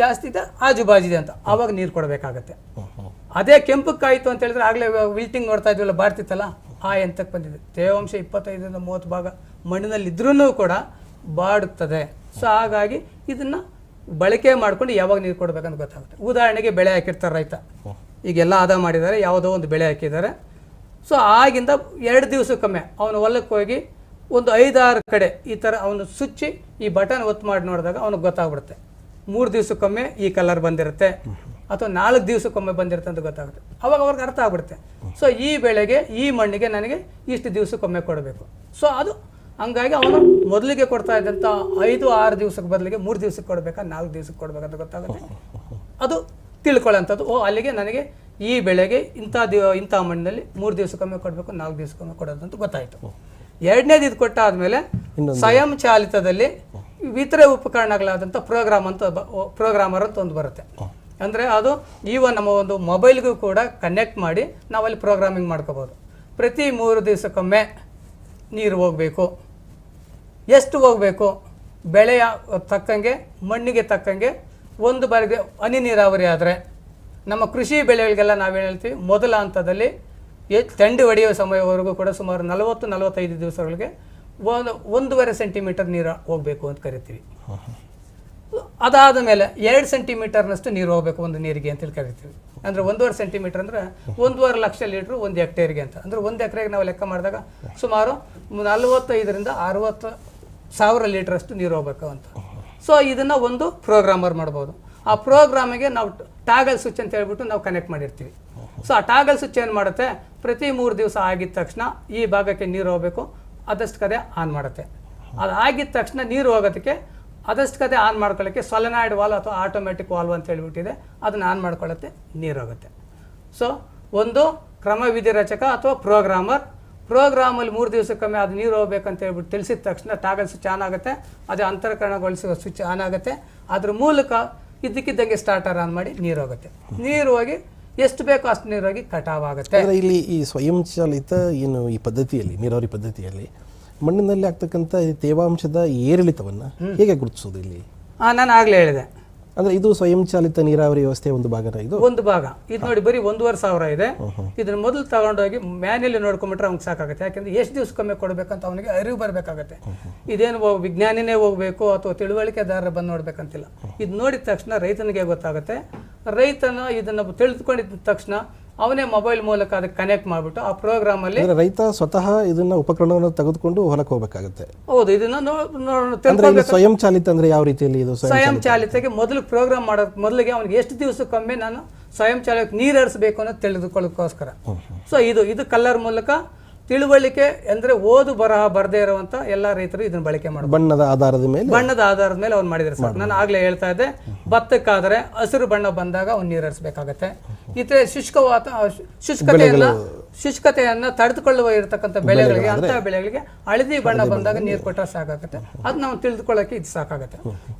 ಜಾಸ್ತಿ ಇದೆ, ಆಜುಬಾಜು ಇದೆ ಅಂತ. ಆವಾಗ ನೀರು ಕೊಡಬೇಕಾಗತ್ತೆ. ಅದೇ ಕೆಂಪಕ್ಕಾಯಿತು ಅಂತ ಹೇಳಿದ್ರೆ ಆಗಲೇ ವಿಲ್ಟಿಂಗ್ ನೋಡ್ತಾ ಇದ್ವಲ್ಲ ಬಾರ್ತಿತ್ತಲ್ಲ? ಆ ಎಂತಕ್ಕೆ ಬಂದಿದೆ? ತೇವಾಂಶ ಇಪ್ಪತ್ತೈದರಿಂದ ಮೂವತ್ತು ಭಾಗ ಮಣ್ಣಿನಲ್ಲಿ ಇದ್ರೂ ಕೂಡ ಬಾಡುತ್ತದೆ. ಸೊ ಹಾಗಾಗಿ ಇದನ್ನು ಬಳಕೆ ಮಾಡ್ಕೊಂಡು ಯಾವಾಗ ನೀರು ಕೊಡಬೇಕಂತ ಗೊತ್ತಾಗುತ್ತೆ. ಉದಾಹರಣೆಗೆ ಬೆಳೆ ಹಾಕಿರ್ತಾರೆ ರೈತ. ಈಗೆಲ್ಲ ಆದ ಮಾಡಿದ್ದಾರೆ ಯಾವುದೋ ಒಂದು ಬೆಳೆ ಹಾಕಿದ್ದಾರೆ. ಸೊ ಆಗಿಂದ ಎರಡು ದಿವಸಕ್ಕೊಮ್ಮೆ ಅವನು ಹೊಲಕ್ಕೆ ಹೋಗಿ ಒಂದು ಐದಾರು ಕಡೆ ಈ ಥರ ಅವನು ಸುಚ್ಚಿ ಈ ಬಟನ್ ಒತ್ತು ಮಾಡಿ ನೋಡಿದಾಗ ಅವನಿಗೆ ಗೊತ್ತಾಗ್ಬಿಡುತ್ತೆ. ಮೂರು ದಿವಸಕ್ಕೊಮ್ಮೆ ಈ ಕಲರ್ ಬಂದಿರುತ್ತೆ. ಅಥವಾ ನಾಲ್ಕು ದಿವಸಕ್ಕೊಮ್ಮೆ ಬಂದಿರುತ್ತೆ ಅಂತ ಗೊತ್ತಾಗುತ್ತೆ. ಅವಾಗ ಅವ್ರಿಗೆ ಅರ್ಥ ಆಗ್ಬಿಡುತ್ತೆ. ಸೊ ಈ ಬೆಳೆಗೆ ಈ ಮಣ್ಣಿಗೆ ನನಗೆ ಇಷ್ಟು ದಿವಸಕ್ಕೊಮ್ಮೆ ಕೊಡಬೇಕು. ಸೊ ಅದು ಹಂಗಾಗಿ ಅವನು ಮೊದಲಿಗೆ ಕೊಡ್ತಾ ಇದ್ದಂಥ ಐದು ಆರು ದಿವಸಕ್ಕೆ ಬದಲಿಗೆ ಮೂರು ದಿವಸಕ್ಕೆ ಕೊಡಬೇಕಾ ನಾಲ್ಕು ದಿವಸಕ್ಕೆ ಕೊಡಬೇಕಂತ ಗೊತ್ತಾಗುತ್ತೆ. ಅದು ತಿಳ್ಕೊಳ್ಳೋಂಥದ್ದು ಓ ಅಲ್ಲಿಗೆ ನನಗೆ ಈ ಬೆಳೆಗೆ ಇಂಥ ದಿವ ಇಂಥ ಮಣ್ಣಿನಲ್ಲಿ ಮೂರು ದಿವಸಕ್ಕೊಮ್ಮೆ ಕೊಡಬೇಕು ನಾಲ್ಕು ದಿವಸಕ್ಕೊಮ್ಮೆ ಕೊಡೋದು ಅಂತ ಗೊತ್ತಾಯಿತು. ಎರಡನೇದು ಇದು ಕೊಟ್ಟಾದಮೇಲೆ ಸ್ವಯಂ ಚಾಲಿತದಲ್ಲಿ ಇತರೆ ಉಪಕರಣಗಳಾದಂಥ ಪ್ರೋಗ್ರಾಮ್ ಅಂತ ಪ್ರೋಗ್ರಾಮರ್ ಅಂತ ಒಂದು ಬರುತ್ತೆ. ಅಂದರೆ ಅದು ಈವ ನಮ್ಮ ಒಂದು ಮೊಬೈಲ್ಗೂ ಕೂಡ ಕನೆಕ್ಟ್ ಮಾಡಿ ನಾವಲ್ಲಿ ಪ್ರೋಗ್ರಾಮಿಂಗ್ ಮಾಡ್ಕೋಬೋದು. ಪ್ರತಿ ಮೂರು ದಿವಸಕ್ಕೊಮ್ಮೆ ನೀರು ಹೋಗಬೇಕು. ಎಷ್ಟು ಹೋಗಬೇಕು? ಬೆಳೆಯ ತಕ್ಕಂಗೆ, ಮಣ್ಣಿಗೆ ತಕ್ಕಂಗೆ ಒಂದು ಬಾರಿಗೆ ಹನಿ ನೀರಾವರಿ ಆದರೆ ನಮ್ಮ ಕೃಷಿ ಬೆಳೆಗಳಿಗೆಲ್ಲ ನಾವೇನು ಹೇಳ್ತೀವಿ? ಮೊದಲ ಹಂತದಲ್ಲಿ ತೆಂಡು ಹೊಡೆಯುವ ಸಮಯವರೆಗೂ ಕೂಡ ಸುಮಾರು ನಲವತ್ತು ನಲವತ್ತೈದು ದಿವಸಗಳಿಗೆ ಒಂದು, ಒಂದೂವರೆ ಸೆಂಟಿಮೀಟರ್ ನೀರು ಹೋಗಬೇಕು ಅಂತ ಕರಿತೀವಿ. ಅದಾದ ಮೇಲೆ ಎರಡು ಸೆಂಟಿಮೀಟರ್ನಷ್ಟು ನೀರು ಹೋಗಬೇಕು ಒಂದು ನೀರಿಗೆ ಅಂತೇಳಿ ಕರಿತೀವಿ. ಅಂದರೆ ಒಂದೂವರೆ ಸೆಂಟಿಮೀಟರ್ ಅಂದರೆ ಒಂದೂವರೆ ಲಕ್ಷ ಲೀಟ್ರ್ ಒಂದು ಹೆಕ್ಟೇರ್ಗೆ ಅಂತ. ಅಂದರೆ ಒಂದು ಎಕರೆಗೆ ನಾವು ಲೆಕ್ಕ ಮಾಡಿದಾಗ ಸುಮಾರು ನಲವತ್ತೈದರಿಂದ ಅರವತ್ತು ಸಾವಿರ ಲೀಟ್ರಷ್ಟು ನೀರು ಹೋಗ್ಬೇಕು ಅಂತ. ಸೊ ಇದನ್ನು ಒಂದು ಪ್ರೋಗ್ರಾಮರ್ ಮಾಡ್ಬೋದು. ಆ ಪ್ರೋಗ್ರಾಮಿಗೆ ನಾವು ಟಾಗಲ್ ಸ್ವಿಚ್ ಅಂತ ಹೇಳ್ಬಿಟ್ಟು ನಾವು ಕನೆಕ್ಟ್ ಮಾಡಿರ್ತೀವಿ. ಸೊ ಆ ಟಾಗಲ್ ಸ್ವಿಚ್ ಏನು ಮಾಡುತ್ತೆ? ಪ್ರತಿ ಮೂರು ದಿವಸ ಆಗಿದ ತಕ್ಷಣ ಈ ಭಾಗಕ್ಕೆ ನೀರು ಹೋಗಬೇಕು. ಆದಷ್ಟು ಕದೆ ಆನ್ ಮಾಡುತ್ತೆ. ಅದು ಆಗಿದ ತಕ್ಷಣ ನೀರು ಹೋಗೋದಕ್ಕೆ ಅದಷ್ಟು ಕತೆ ಆನ್ ಮಾಡ್ಕೊಳ್ಳೋಕ್ಕೆ ಸೊಲೆನಾಯ್ಡ್ ವಾಲ್ ಅಥವಾ ಆಟೋಮ್ಯಾಟಿಕ್ ವಾಲ್ವ್ ಅಂತ ಹೇಳಿಬಿಟ್ಟಿದೆ, ಅದನ್ನು ಆನ್ ಮಾಡ್ಕೊಳ್ಳುತ್ತೆ, ನೀರೋಗುತ್ತೆ. ಸೊ ಒಂದು ಕ್ರಮವಿಧಿ ರಚಕ ಅಥವಾ ಪ್ರೋಗ್ರಾಮರ್. ಪ್ರೋಗ್ರಾಮಲ್ಲಿ ಮೂರು ದಿವಸಕ್ಕೊಮ್ಮೆ ಅದು ನೀರು ಹೋಗ್ಬೇಕಂತ ಹೇಳ್ಬಿಟ್ಟು ತಿಳಿಸಿದ ತಕ್ಷಣ ಟಾಗಲ್ ಸ್ವಿಚ್ ಆನ್ ಆಗುತ್ತೆ, ಅದೇ ಅಂತರ್ಕರಣಗೊಳಿಸುವ ಸ್ವಿಚ್ ಆನ್ ಆಗುತ್ತೆ, ಅದ್ರ ಮೂಲಕ ಇದ್ದಕ್ಕಿದ್ದಂಗೆ ಸ್ಟಾರ್ಟರ್ ಆನ್ ಮಾಡಿ ನೀರು ಹೋಗುತ್ತೆ. ನೀರು ಹೋಗಿ ಎಷ್ಟು ಬೇಕೋ ಅಷ್ಟು ನೀರು ಹೋಗಿ ಕಟಾವ್ ಆಗುತ್ತೆ. ಇಲ್ಲಿ ಈ ಸ್ವಯಂಚಾಲಿತ ಏನು ಈ ಪದ್ಧತಿಯಲ್ಲಿ, ನೀರಾವರಿ ಪದ್ಧತಿಯಲ್ಲಿ ಮಣ್ಣಿನಲ್ಲಿ ಆಗ್ತಕ್ಕಂಥ ತೇವಾಂಶದ ಏರಿಳಿತವನ್ನು ಹೇಗೆ ಗುರುತಿಸೋದು ಇಲ್ಲಿ? ನಾನು ಆಗಲೇ ಹೇಳಿದೆ. ಅಂದ್ರೆ ಇದು ಸ್ವಯಂಚಾಲಿತ ನೀರಾವರಿ ವ್ಯವಸ್ಥೆಯ ಒಂದು ಭಾಗ ಇದು? ಒಂದು ಭಾಗ. ಇದು ನೋಡಿ ಬರೀ ಒಂದೂವರೆ ಸಾವಿರ ಇದೆ. ಇದನ್ನ ಮೊದಲು ತಗೊಂಡೋಗಿ ಮ್ಯಾನ್ಯಲಿ ನೋಡ್ಕೊಂಬಿಟ್ರೆ ಅವ್ನಿಗೆ ಸಾಕಾಗುತ್ತೆ. ಯಾಕೆಂದ್ರೆ ಎಷ್ಟು ದಿವಸಕ್ಕೊಮ್ಮೆ ಕೊಡಬೇಕಂತ ಅವನಿಗೆ ಅರಿವು ಬರಬೇಕಾಗತ್ತೆ. ಇದೇನು ವಿಜ್ಞಾನಿನೇ ಹೋಗಬೇಕು ಅಥವಾ ತಿಳುವಳಿಕೆದಾರರು ಬಂದು ನೋಡ್ಬೇಕಂತಿಲ್ಲ. ಇದು ನೋಡಿದ ತಕ್ಷಣ ರೈತನಿಗೆ ಗೊತ್ತಾಗುತ್ತೆ. ರೈತನ ಇದನ್ನ ತಿಳಿದುಕೊಂಡಿದ್ದ ತಕ್ಷಣ ಅವನೇ ಮೊಬೈಲ್ ಮೂಲಕ ಅದಕ್ಕೆ ಕನೆಕ್ಟ್ ಮಾಡಿಬಿಟ್ಟು ಆ ಪ್ರೋಗ್ರಾಮಲ್ಲಿ ಅಲ್ಲಿ ರೈತ ಸ್ವತಃ ಇದನ್ನ ಉಪಕರಣವನ್ನು ತೆಗೆದುಕೊಂಡು ಹೊಲಕ್ಕೆ ಹೋಗಬೇಕಾಗುತ್ತೆ. ಹೌದು ಇದನ್ನ ಸ್ವಯಂ ಚಾಲಿತ ಅಂದ್ರೆ ಯಾವ ರೀತಿಯಲ್ಲಿ ಇದು ಸ್ವಯಂ ಚಾಲಿತಕ್ಕೆ ಮೊದಲು ಪ್ರೋಗ್ರಾಮ್ ಮಾಡೋದು ಮೊದಲಿಗೆ ಅವ್ನಿಗೆ ಎಷ್ಟು ದಿವಸಕ್ಕೊಮ್ಮೆ ನಾನು ಸ್ವಯಂ ಚಾಲಕ ನೀರು ಹರಿಸಬೇಕು ಅನ್ನೋದು ತಿಳಿದುಕೊಳ್ಳೋಕ್ಕೋಸ್ಕರ. ಸೊ ಇದು ಇದು ಕಲ್ಲರ್ ಮೂಲಕ ತಿಳುವಳಿಕೆ ಅಂದ್ರೆ ಓದು ಬರಹ ಬರದೇ ಇರುವಂತ ಎಲ್ಲ ರೈತರು ಇದನ್ನ ಬಳಕೆ ಮಾಡ್ತಾರೆ ಬಣ್ಣದ ಆಧಾರದ ಮೇಲೆ? ಬಣ್ಣದ ಆಧಾರದ ಮೇಲೆ ಅವ್ನು ಮಾಡಿದ್ರೆ ಸರ್ ನಾನು ಆಗ್ಲೇ ಹೇಳ್ತಾ ಇದ್ದೆ ಭತ್ತಕ್ಕಾದ್ರೆ ಹಸಿರು ಬಣ್ಣ ಬಂದಾಗ ಅವ್ನು ನೀರು ಹರಿಸಬೇಕಾಗತ್ತೆ. ಇತರೆ ಶುಷ್ಕವಾದ ಶುಷ್ಕತೆಯನ್ನ ಶುಷ್ಕತೆಯನ್ನ ತಡೆದುಕೊಳ್ಳುವ ಇರತಕ್ಕಂಥ ಬೆಳೆಗಳಿಗೆ ಅಂತ ಬೆಳೆಗಳಿಗೆ ಹಳದಿ ಬಣ್ಣ ಬಂದಾಗ ನೀರು ಕೊಟ್ಟರೆ ಸಾಕಾಗುತ್ತೆ. ಅದನ್ನ ನಾವು ತಿಳಿದುಕೊಳ್ಳಕ್ಕೆ ಇದು ಸಾಕಾಗುತ್ತೆ.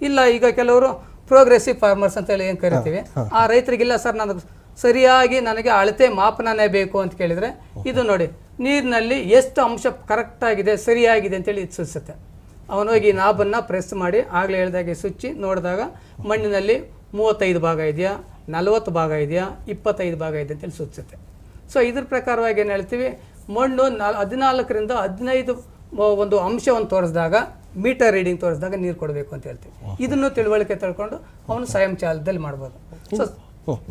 ಇಲ್ಲ ಈಗ ಕೆಲವರು ಪ್ರೋಗ್ರೆಸಿವ್ ಫಾರ್ಮರ್ಸ್ ಅಂತ ಹೇಳಿ ಏನು ಕರಿತೀವಿ? ಆ ರೈತರಿಗಿಲ್ಲ ಸರ್ ನನಗೆ ಸರಿಯಾಗಿ ನನಗೆ ಅಳತೆ ಮಾಪನನೇ ಬೇಕು ಅಂತ ಕೇಳಿದರೆ ಇದು ನೋಡಿ ನೀರಿನಲ್ಲಿ ಎಷ್ಟು ಅಂಶ ಕರೆಕ್ಟಾಗಿದೆ ಸರಿಯಾಗಿದೆ ಅಂತೇಳಿ ಇದು ಸೂಚಿಸುತ್ತೆ. ಅವನು ಹೋಗಿ ನಾಬನ್ನ ಪ್ರೆಸ್ ಮಾಡಿ ಆಗಲೇ ಹೇಳಿದಾಗೆ ಸುಚ್ಚಿ ನೋಡಿದಾಗ ಮಣ್ಣಿನಲ್ಲಿ ಮೂವತ್ತೈದು ಭಾಗ ಇದೆಯಾ ನಲವತ್ತು ಭಾಗ ಇದೆಯಾ ಇಪ್ಪತ್ತೈದು ಭಾಗ ಇದೆ ಅಂತೇಳಿ ಸೂಚಿಸುತ್ತೆ. ಸೊ ಇದ್ರ ಪ್ರಕಾರವಾಗಿ ಏನು ಹೇಳ್ತೀವಿ ಮಣ್ಣು ನಾಲ್ ಹದಿನಾಲ್ಕರಿಂದ ಹದಿನೈದು ಒಂದು ಅಂಶವನ್ನು ತೋರಿಸಿದಾಗ ಮೀಟರ್ ರೀಡಿಂಗ್ ತೋರಿಸಿದಾಗ ನೀರು ಕೊಡಬೇಕು ಅಂತ ಹೇಳ್ತೀವಿ. ಇದನ್ನು ತಿಳುವಳಿಕೆ ತಿಳ್ಕೊಂಡು ಅವನು ಸ್ವಯಂ ಚಾಲದಲ್ಲಿ ಮಾಡ್ಬೋದು. ಸೊ.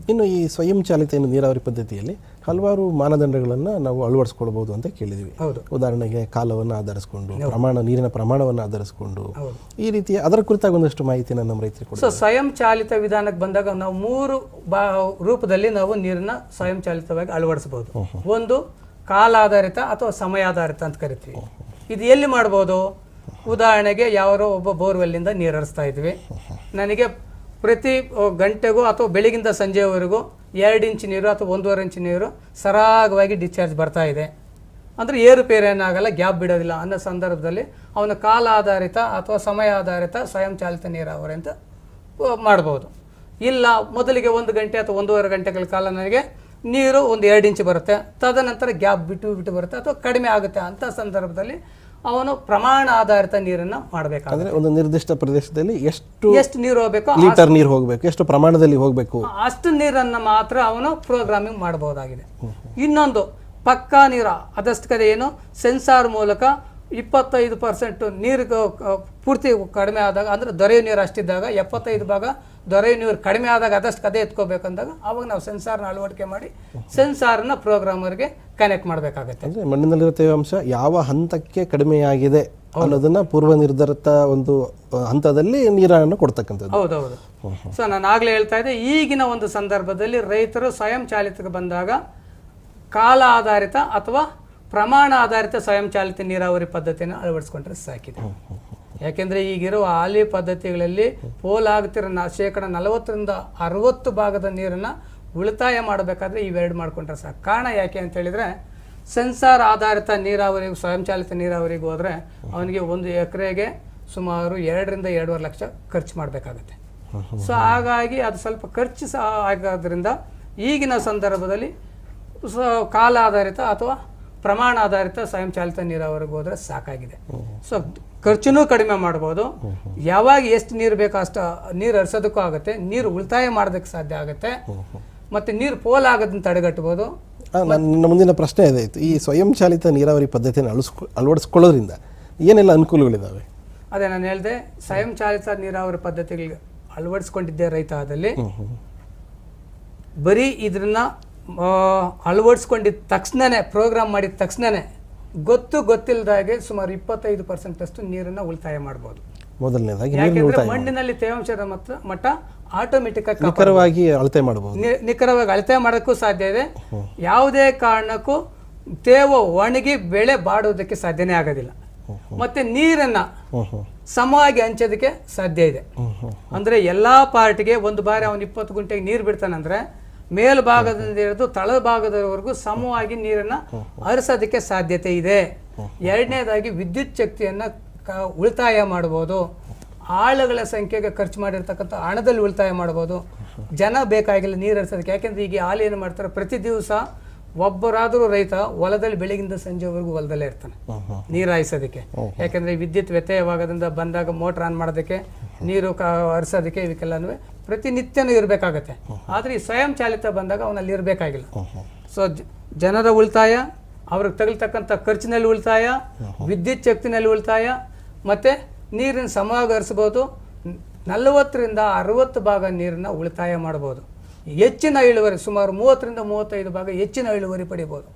ಇನ್ನು ಈ ಸ್ವಯಂಚಾಲಿತ ಚಾಲಿತ ನೀರಾವರಿ ಪದ್ಧತಿಯಲ್ಲಿ ಹಲವಾರು ಮಾನದಂಡಗಳನ್ನು ನಾವು ಅಳವಡಿಸ್ಕೊಳ್ಬಹುದು ಅಂತ ಕೇಳಿದ್ವಿ. ಹೌದು. ಉದಾಹರಣೆಗೆ ಕಾಲವನ್ನು ಆಧರಿಸಿಕೊಂಡು ಪ್ರಮಾಣ ನೀರಿನ ಪ್ರಮಾಣವನ್ನು ಆಧರಿಸಿಕೊಂಡು ಈ ರೀತಿಯ ಅದರ ಕುರಿತಾಗಿ ಒಂದಷ್ಟು ಮಾಹಿತಿನ ನಮ್ಮ ರೈತರಿಗೆ ಸೊ ಸ್ವಯಂ ಚಾಲಿತ ವಿಧಾನಕ್ಕೆ ಬಂದಾಗ ನಾವು ಮೂರು ಬಾ ರೂಪದಲ್ಲಿ ನಾವು ನೀರನ್ನ ಸ್ವಯಂ ಚಾಲಿತವಾಗಿ ಅಳವಡಿಸಬಹುದು ಒಂದು ಕಾಲ ಆಧಾರಿತ ಅಥವಾ ಸಮಯ ಆಧಾರಿತ ಅಂತ ಕರಿತೀವಿ. ಇದು ಎಲ್ಲಿ ಮಾಡ್ಬೋದು? ಉದಾಹರಣೆಗೆ ಯಾರೋ ಒಬ್ಬ ಬೋರ್ವೆಲ್ಲಿಂದ ನೀರು ಹರಿಸ್ತಾ ಇದ್ವಿ ನನಗೆ ಪ್ರತಿ ಗಂಟೆಗೂ ಅಥವಾ ಬೆಳಗಿಂದ ಸಂಜೆವರೆಗೂ ಎರಡು ಇಂಚು ನೀರು ಅಥವಾ ಒಂದೂವರೆ ಇಂಚು ನೀರು ಸರಾಗವಾಗಿ ಡಿಸ್ಚಾರ್ಜ್ ಬರ್ತಾ ಇದೆ. ಅಂದರೆ ಏರುಪೇರು ಏನಾಗಲ್ಲ, ಗ್ಯಾಪ್ ಬಿಡೋದಿಲ್ಲ. ಅನ್ನೋ ಸಂದರ್ಭದಲ್ಲಿ ಅವನ ಕಾಲ ಆಧಾರಿತ ಅಥವಾ ಸಮಯ ಆಧಾರಿತ ಸ್ವಯಂಚಾಲಿತ ನೀರಾವರಿ ಅಂತ ಮಾಡ್ಬೋದು. ಇಲ್ಲ, ಮೊದಲಿಗೆ ಒಂದು ಗಂಟೆ ಅಥವಾ ಒಂದೂವರೆ ಗಂಟೆಗಳ ಕಾಲ ನನಗೆ ನೀರು ಒಂದು ಎರಡು ಇಂಚು ಬರುತ್ತೆ. ತದನಂತರ ಗ್ಯಾಪ್ ಬಿಟ್ಟು ಬಿಟ್ಟು ಬರುತ್ತೆ ಅಥವಾ ಕಡಿಮೆ ಆಗುತ್ತೆ ಅಂಥ ಸಂದರ್ಭದಲ್ಲಿ ಅವನು ಪ್ರಮಾಣ ಆಧಾರಿತ ನೀರನ್ನು ಮಾಡಬೇಕಾಗುತ್ತೆ. ಅಂದ್ರೆ ಒಂದು ನಿರ್ದಿಷ್ಟ ಪ್ರದೇಶದಲ್ಲಿ ಎಷ್ಟು ಎಷ್ಟು ನೀರು ಹೋಗಬೇಕು ಲೀಟರ್ ನೀರು ಹೋಗಬೇಕು ಎಷ್ಟು ಪ್ರಮಾಣದಲ್ಲಿ ಹೋಗಬೇಕು? ಅಷ್ಟು ನೀರನ್ನು ಮಾತ್ರ ಅವನು ಪ್ರೋಗ್ರಾಮಿಂಗ್ ಮಾಡಬಹುದಾಗಿದೆ. ಇನ್ನೊಂದು ಪಕ್ಕಾ ನೀರು ಅದಷ್ಟು ಕಡೆ ಏನು ಸೆನ್ಸಾರ್ ಮೂಲಕ ಇಪ್ಪತ್ತೈದು ಪರ್ಸೆಂಟ್ ನೀರು ಪೂರ್ತಿ ಕಡಿಮೆ ಆದಾಗ ಅಂದರೆ ದೊರೆಯುವ ನೀರು ಅಷ್ಟಿದ್ದಾಗ ಎಪ್ಪತ್ತೈದು ಭಾಗ ದೊರೆಯುವ ನೀರು ಕಡಿಮೆ ಆದಾಗ ಅದಷ್ಟು ಕದೆ ಎತ್ಕೋಬೇಕಂದಾಗ ಅವಾಗ ನಾವು ಸೆನ್ಸಾರ್ನ ಅಳವಡಿಕೆ ಮಾಡಿ ಸೆನ್ಸಾರ್ನ ಪ್ರೋಗ್ರಾಮರ್ಗೆ ಕನೆಕ್ಟ್ ಮಾಡಬೇಕಾಗುತ್ತೆ. ಅಂದರೆ ಮಣ್ಣಿನಲ್ಲಿರುವ ತೇವಾಂಶ ಯಾವ ಹಂತಕ್ಕೆ ಕಡಿಮೆಯಾಗಿದೆ ಅನ್ನೋದನ್ನ ಪೂರ್ವ ನಿರ್ಧಾರಿತ ಒಂದು ಹಂತದಲ್ಲಿ ನೀರನ್ನು ಕೊಡ್ತಕ್ಕಂಥದ್ದು. ಹೌದೌದು. ಸೊ ನಾನು ಆಗಲೇ ಹೇಳ್ತಾ ಇದ್ದೆ ಈಗಿನ ಒಂದು ಸಂದರ್ಭದಲ್ಲಿ ರೈತರು ಸ್ವಯಂ ಚಾಲಿತಕ್ಕೆ ಬಂದಾಗ ಕಾಲ ಆಧಾರಿತ ಅಥವಾ ಪ್ರಮಾಣ ಆಧಾರಿತ ಸ್ವಯಂಚಾಲಿತ ನೀರಾವರಿ ಪದ್ಧತಿಯನ್ನು ಅಳವಡಿಸ್ಕೊಂಡ್ರೆ ಸಾಕಿದೆ. ಯಾಕೆಂದರೆ ಈಗಿರುವ ಹಾಲಿ ಪದ್ಧತಿಗಳಲ್ಲಿ ಪೋಲಾಗ್ತಿರೋ ನ ಶೇಕಡ ನಲವತ್ತರಿಂದ ಅರವತ್ತು ಭಾಗದ ನೀರನ್ನು ಉಳಿತಾಯ ಮಾಡಬೇಕಾದ್ರೆ ಇವೆರಡು ಮಾಡ್ಕೊಂಡ್ರೆ ಸಾಕು. ಕಾರಣ ಯಾಕೆ ಅಂತ ಹೇಳಿದ್ರೆ, ಸೆನ್ಸಾರ್ ಆಧಾರಿತ ನೀರಾವರಿ ಸ್ವಯಂಚಾಲಿತ ನೀರಾವರಿಗೆ ಹೋದರೆ ಅವನಿಗೆ ಒಂದು ಎಕರೆಗೆ ಸುಮಾರು ಎರಡರಿಂದ ಎರಡೂವರೆ ಲಕ್ಷ ಖರ್ಚು ಮಾಡಬೇಕಾಗತ್ತೆ. ಸೊ ಹಾಗಾಗಿ ಅದು ಸ್ವಲ್ಪ ಖರ್ಚು ಸಹ ಆಗೋದ್ರಿಂದ ಈಗಿನ ಸಂದರ್ಭದಲ್ಲಿ ಸೊ ಕಾಲ ಆಧಾರಿತ ಅಥವಾ ಪ್ರಮಾಣ ಆಧಾರಿತ ಸ್ವಯಂಚಾಲಿತ ನೀರಾವರಿಗೆ ಹೋದರೆ ಸಾಕಾಗಿದೆ. ಸೊ ಖರ್ಚುನೂ ಕಡಿಮೆ ಮಾಡ್ಬೋದು. ಯಾವಾಗ ಎಷ್ಟು ನೀರು ಬೇಕೋ ಅಷ್ಟು ನೀರು ಹರಿಸೋದಕ್ಕೂ ಆಗುತ್ತೆ. ನೀರು ಉಳಿತಾಯ ಮಾಡೋದಕ್ಕೆ ಸಾಧ್ಯ ಆಗುತ್ತೆ. ಮತ್ತು ನೀರು ಪೋಲ್ ಆಗೋದನ್ನ ತಡೆಗಟ್ಬೋದು. ನನ್ನ ಮುಂದಿನ ಪ್ರಶ್ನೆ ಇದೆ. ಇತ್ತು. ಈ ಸ್ವಯಂಚಾಲಿತ ನೀರಾವರಿ ಪದ್ಧತಿಯನ್ನು ಅಳಿಸ್ ಅಳವಡಿಸ್ಕೊಳ್ಳೋದ್ರಿಂದ ಏನೆಲ್ಲ ಅನುಕೂಲಗಳಿದ್ದಾವೆ ಅದೇ ನಾನು ಹೇಳಿದೆ ಸ್ವಯಂಚಾಲಿತ ನೀರಾವರಿ ಪದ್ಧತಿಗಳಿಗೆ ಅಳವಡಿಸ್ಕೊಂಡಿದ್ದೆ ರೈತ ಆದಲ್ಲಿ. ಬರೀ ಇದನ್ನ ಅಳವಡಿಸ್ಕೊಂಡಿದ್ದ ತಕ್ಷಣನೇ ಪ್ರೋಗ್ರಾಮ್ ಮಾಡಿದ ತಕ್ಷಣನೇ ಗೊತ್ತು ಗೊತ್ತಿಲ್ಲದಾಗೆ ಸುಮಾರು ಇಪ್ಪತ್ತೈದು ಪರ್ಸೆಂಟ್ ಅಷ್ಟು ನೀರನ್ನು ಉಳಿತಾಯ ಮಾಡ್ಬೋದು. ಮೊದಲನೇದಾಗಿ ಮಣ್ಣಿನಲ್ಲಿ ತೇವಾಂಶದ ಮತ್ತು ಮಟ್ಟ ಆಟೋಮೆಟಿಕ್ ಆಗಿ ನಿಖರವಾಗಿ ಅಳತೆ ಮಾಡಬಹುದು ನಿಖರವಾಗಿ ಅಳತೆ ಮಾಡೋಕ್ಕೂ ಸಾಧ್ಯ ಇದೆ. ಯಾವುದೇ ಕಾರಣಕ್ಕೂ ತೇವ ಒಣಗಿ ಬೆಳೆ ಬಾಡೋದಕ್ಕೆ ಸಾಧ್ಯನೇ ಆಗೋದಿಲ್ಲ. ಮತ್ತೆ ನೀರನ್ನ ಸಮವಾಗಿ ಹಂಚೋದಕ್ಕೆ ಸಾಧ್ಯ ಇದೆ. ಅಂದ್ರೆ ಎಲ್ಲಾ ಪಾರ್ಟಿಗೆ ಒಂದು ಬಾರಿ ಅವನು ಇಪ್ಪತ್ತು ಗುಂಟೆಗೆ ನೀರು ಬಿಡ್ತಾನಂದ್ರೆ ಮೇಲ್ಭಾಗದಿಂದ ಹಿಡಿದು ತಳಭಾಗದವರೆಗೂ ಸಮವಾಗಿ ನೀರನ್ನು ಹರಿಸೋದಕ್ಕೆ ಸಾಧ್ಯತೆ ಇದೆ. ಎರಡನೇದಾಗಿ ವಿದ್ಯುತ್ ಶಕ್ತಿಯನ್ನು ಕ- ಉಳಿತಾಯ ಮಾಡ್ಬೋದು. ಆಳುಗಳ ಸಂಖ್ಯೆಗೆ ಖರ್ಚು ಮಾಡಿರ್ತಕ್ಕಂಥ ಹಣದಲ್ಲಿ ಉಳಿತಾಯ ಮಾಡ್ಬೋದು. ಜನ ಬೇಕಾಗಿಲ್ಲ ನೀರು ಹರಿಸೋದಕ್ಕೆ. ಯಾಕೆಂದ್ರೆ ಈಗ ಹಾಲು ಏನು ಮಾಡ್ತಾರೆ? ಪ್ರತಿ ದಿವಸ ಒಬ್ಬರಾದರೂ ರೈತ ಹೊಲದಲ್ಲಿ ಬೆಳಗಿಂದ ಸಂಜೆವರೆಗೂ ಹೊಲದಲ್ಲೇ ಇರ್ತಾನೆ. ನೀರು ಹಾಯಿಸೋದಕ್ಕೆ. ಯಾಕೆಂದರೆ ವಿದ್ಯುತ್ ವ್ಯತ್ಯಯವಾಗೋದ್ರಿಂದ ಬಂದಾಗ ಮೋಟ್ರ್ ಆನ್ ಮಾಡೋದಕ್ಕೆ ನೀರು ಕ ಹರಿಸೋದಕ್ಕೆ ಇವಕ್ಕೆಲ್ಲನೂ ಪ್ರತಿನಿತ್ಯನೂ ಇರಬೇಕಾಗತ್ತೆ. ಆದರೆ ಈ ಸ್ವಯಂ ಚಾಲಿತ ಬಂದಾಗ ಅವನಲ್ಲಿ ಇರಬೇಕಾಗಿಲ್ಲ. ಸೊ ಜನರ ಉಳಿತಾಯ ಅವ್ರಿಗೆ ತಗಲ್ತಕ್ಕಂಥ ಖರ್ಚಿನಲ್ಲಿ ಉಳಿತಾಯ ವಿದ್ಯುತ್ ಶಕ್ತಿನಲ್ಲಿ ಉಳಿತಾಯ ಮತ್ತು ನೀರಿನ ಸಮವಾಗಿ ಹರಿಸ್ಬೋದು ನಲವತ್ತರಿಂದ ಅರವತ್ತು ಭಾಗ ನೀರನ್ನ ಉಳಿತಾಯ ಮಾಡ್ಬೋದು ಹೆಚ್ಚಿನ ಇಳುವರಿ ಸುಮಾರು ಮೂವತ್ತರಿಂದ ಮೂವತ್ತೈದು ಭಾಗ ಹೆಚ್ಚಿನ ಇಳುವರಿ ಪಡಿಬೋದು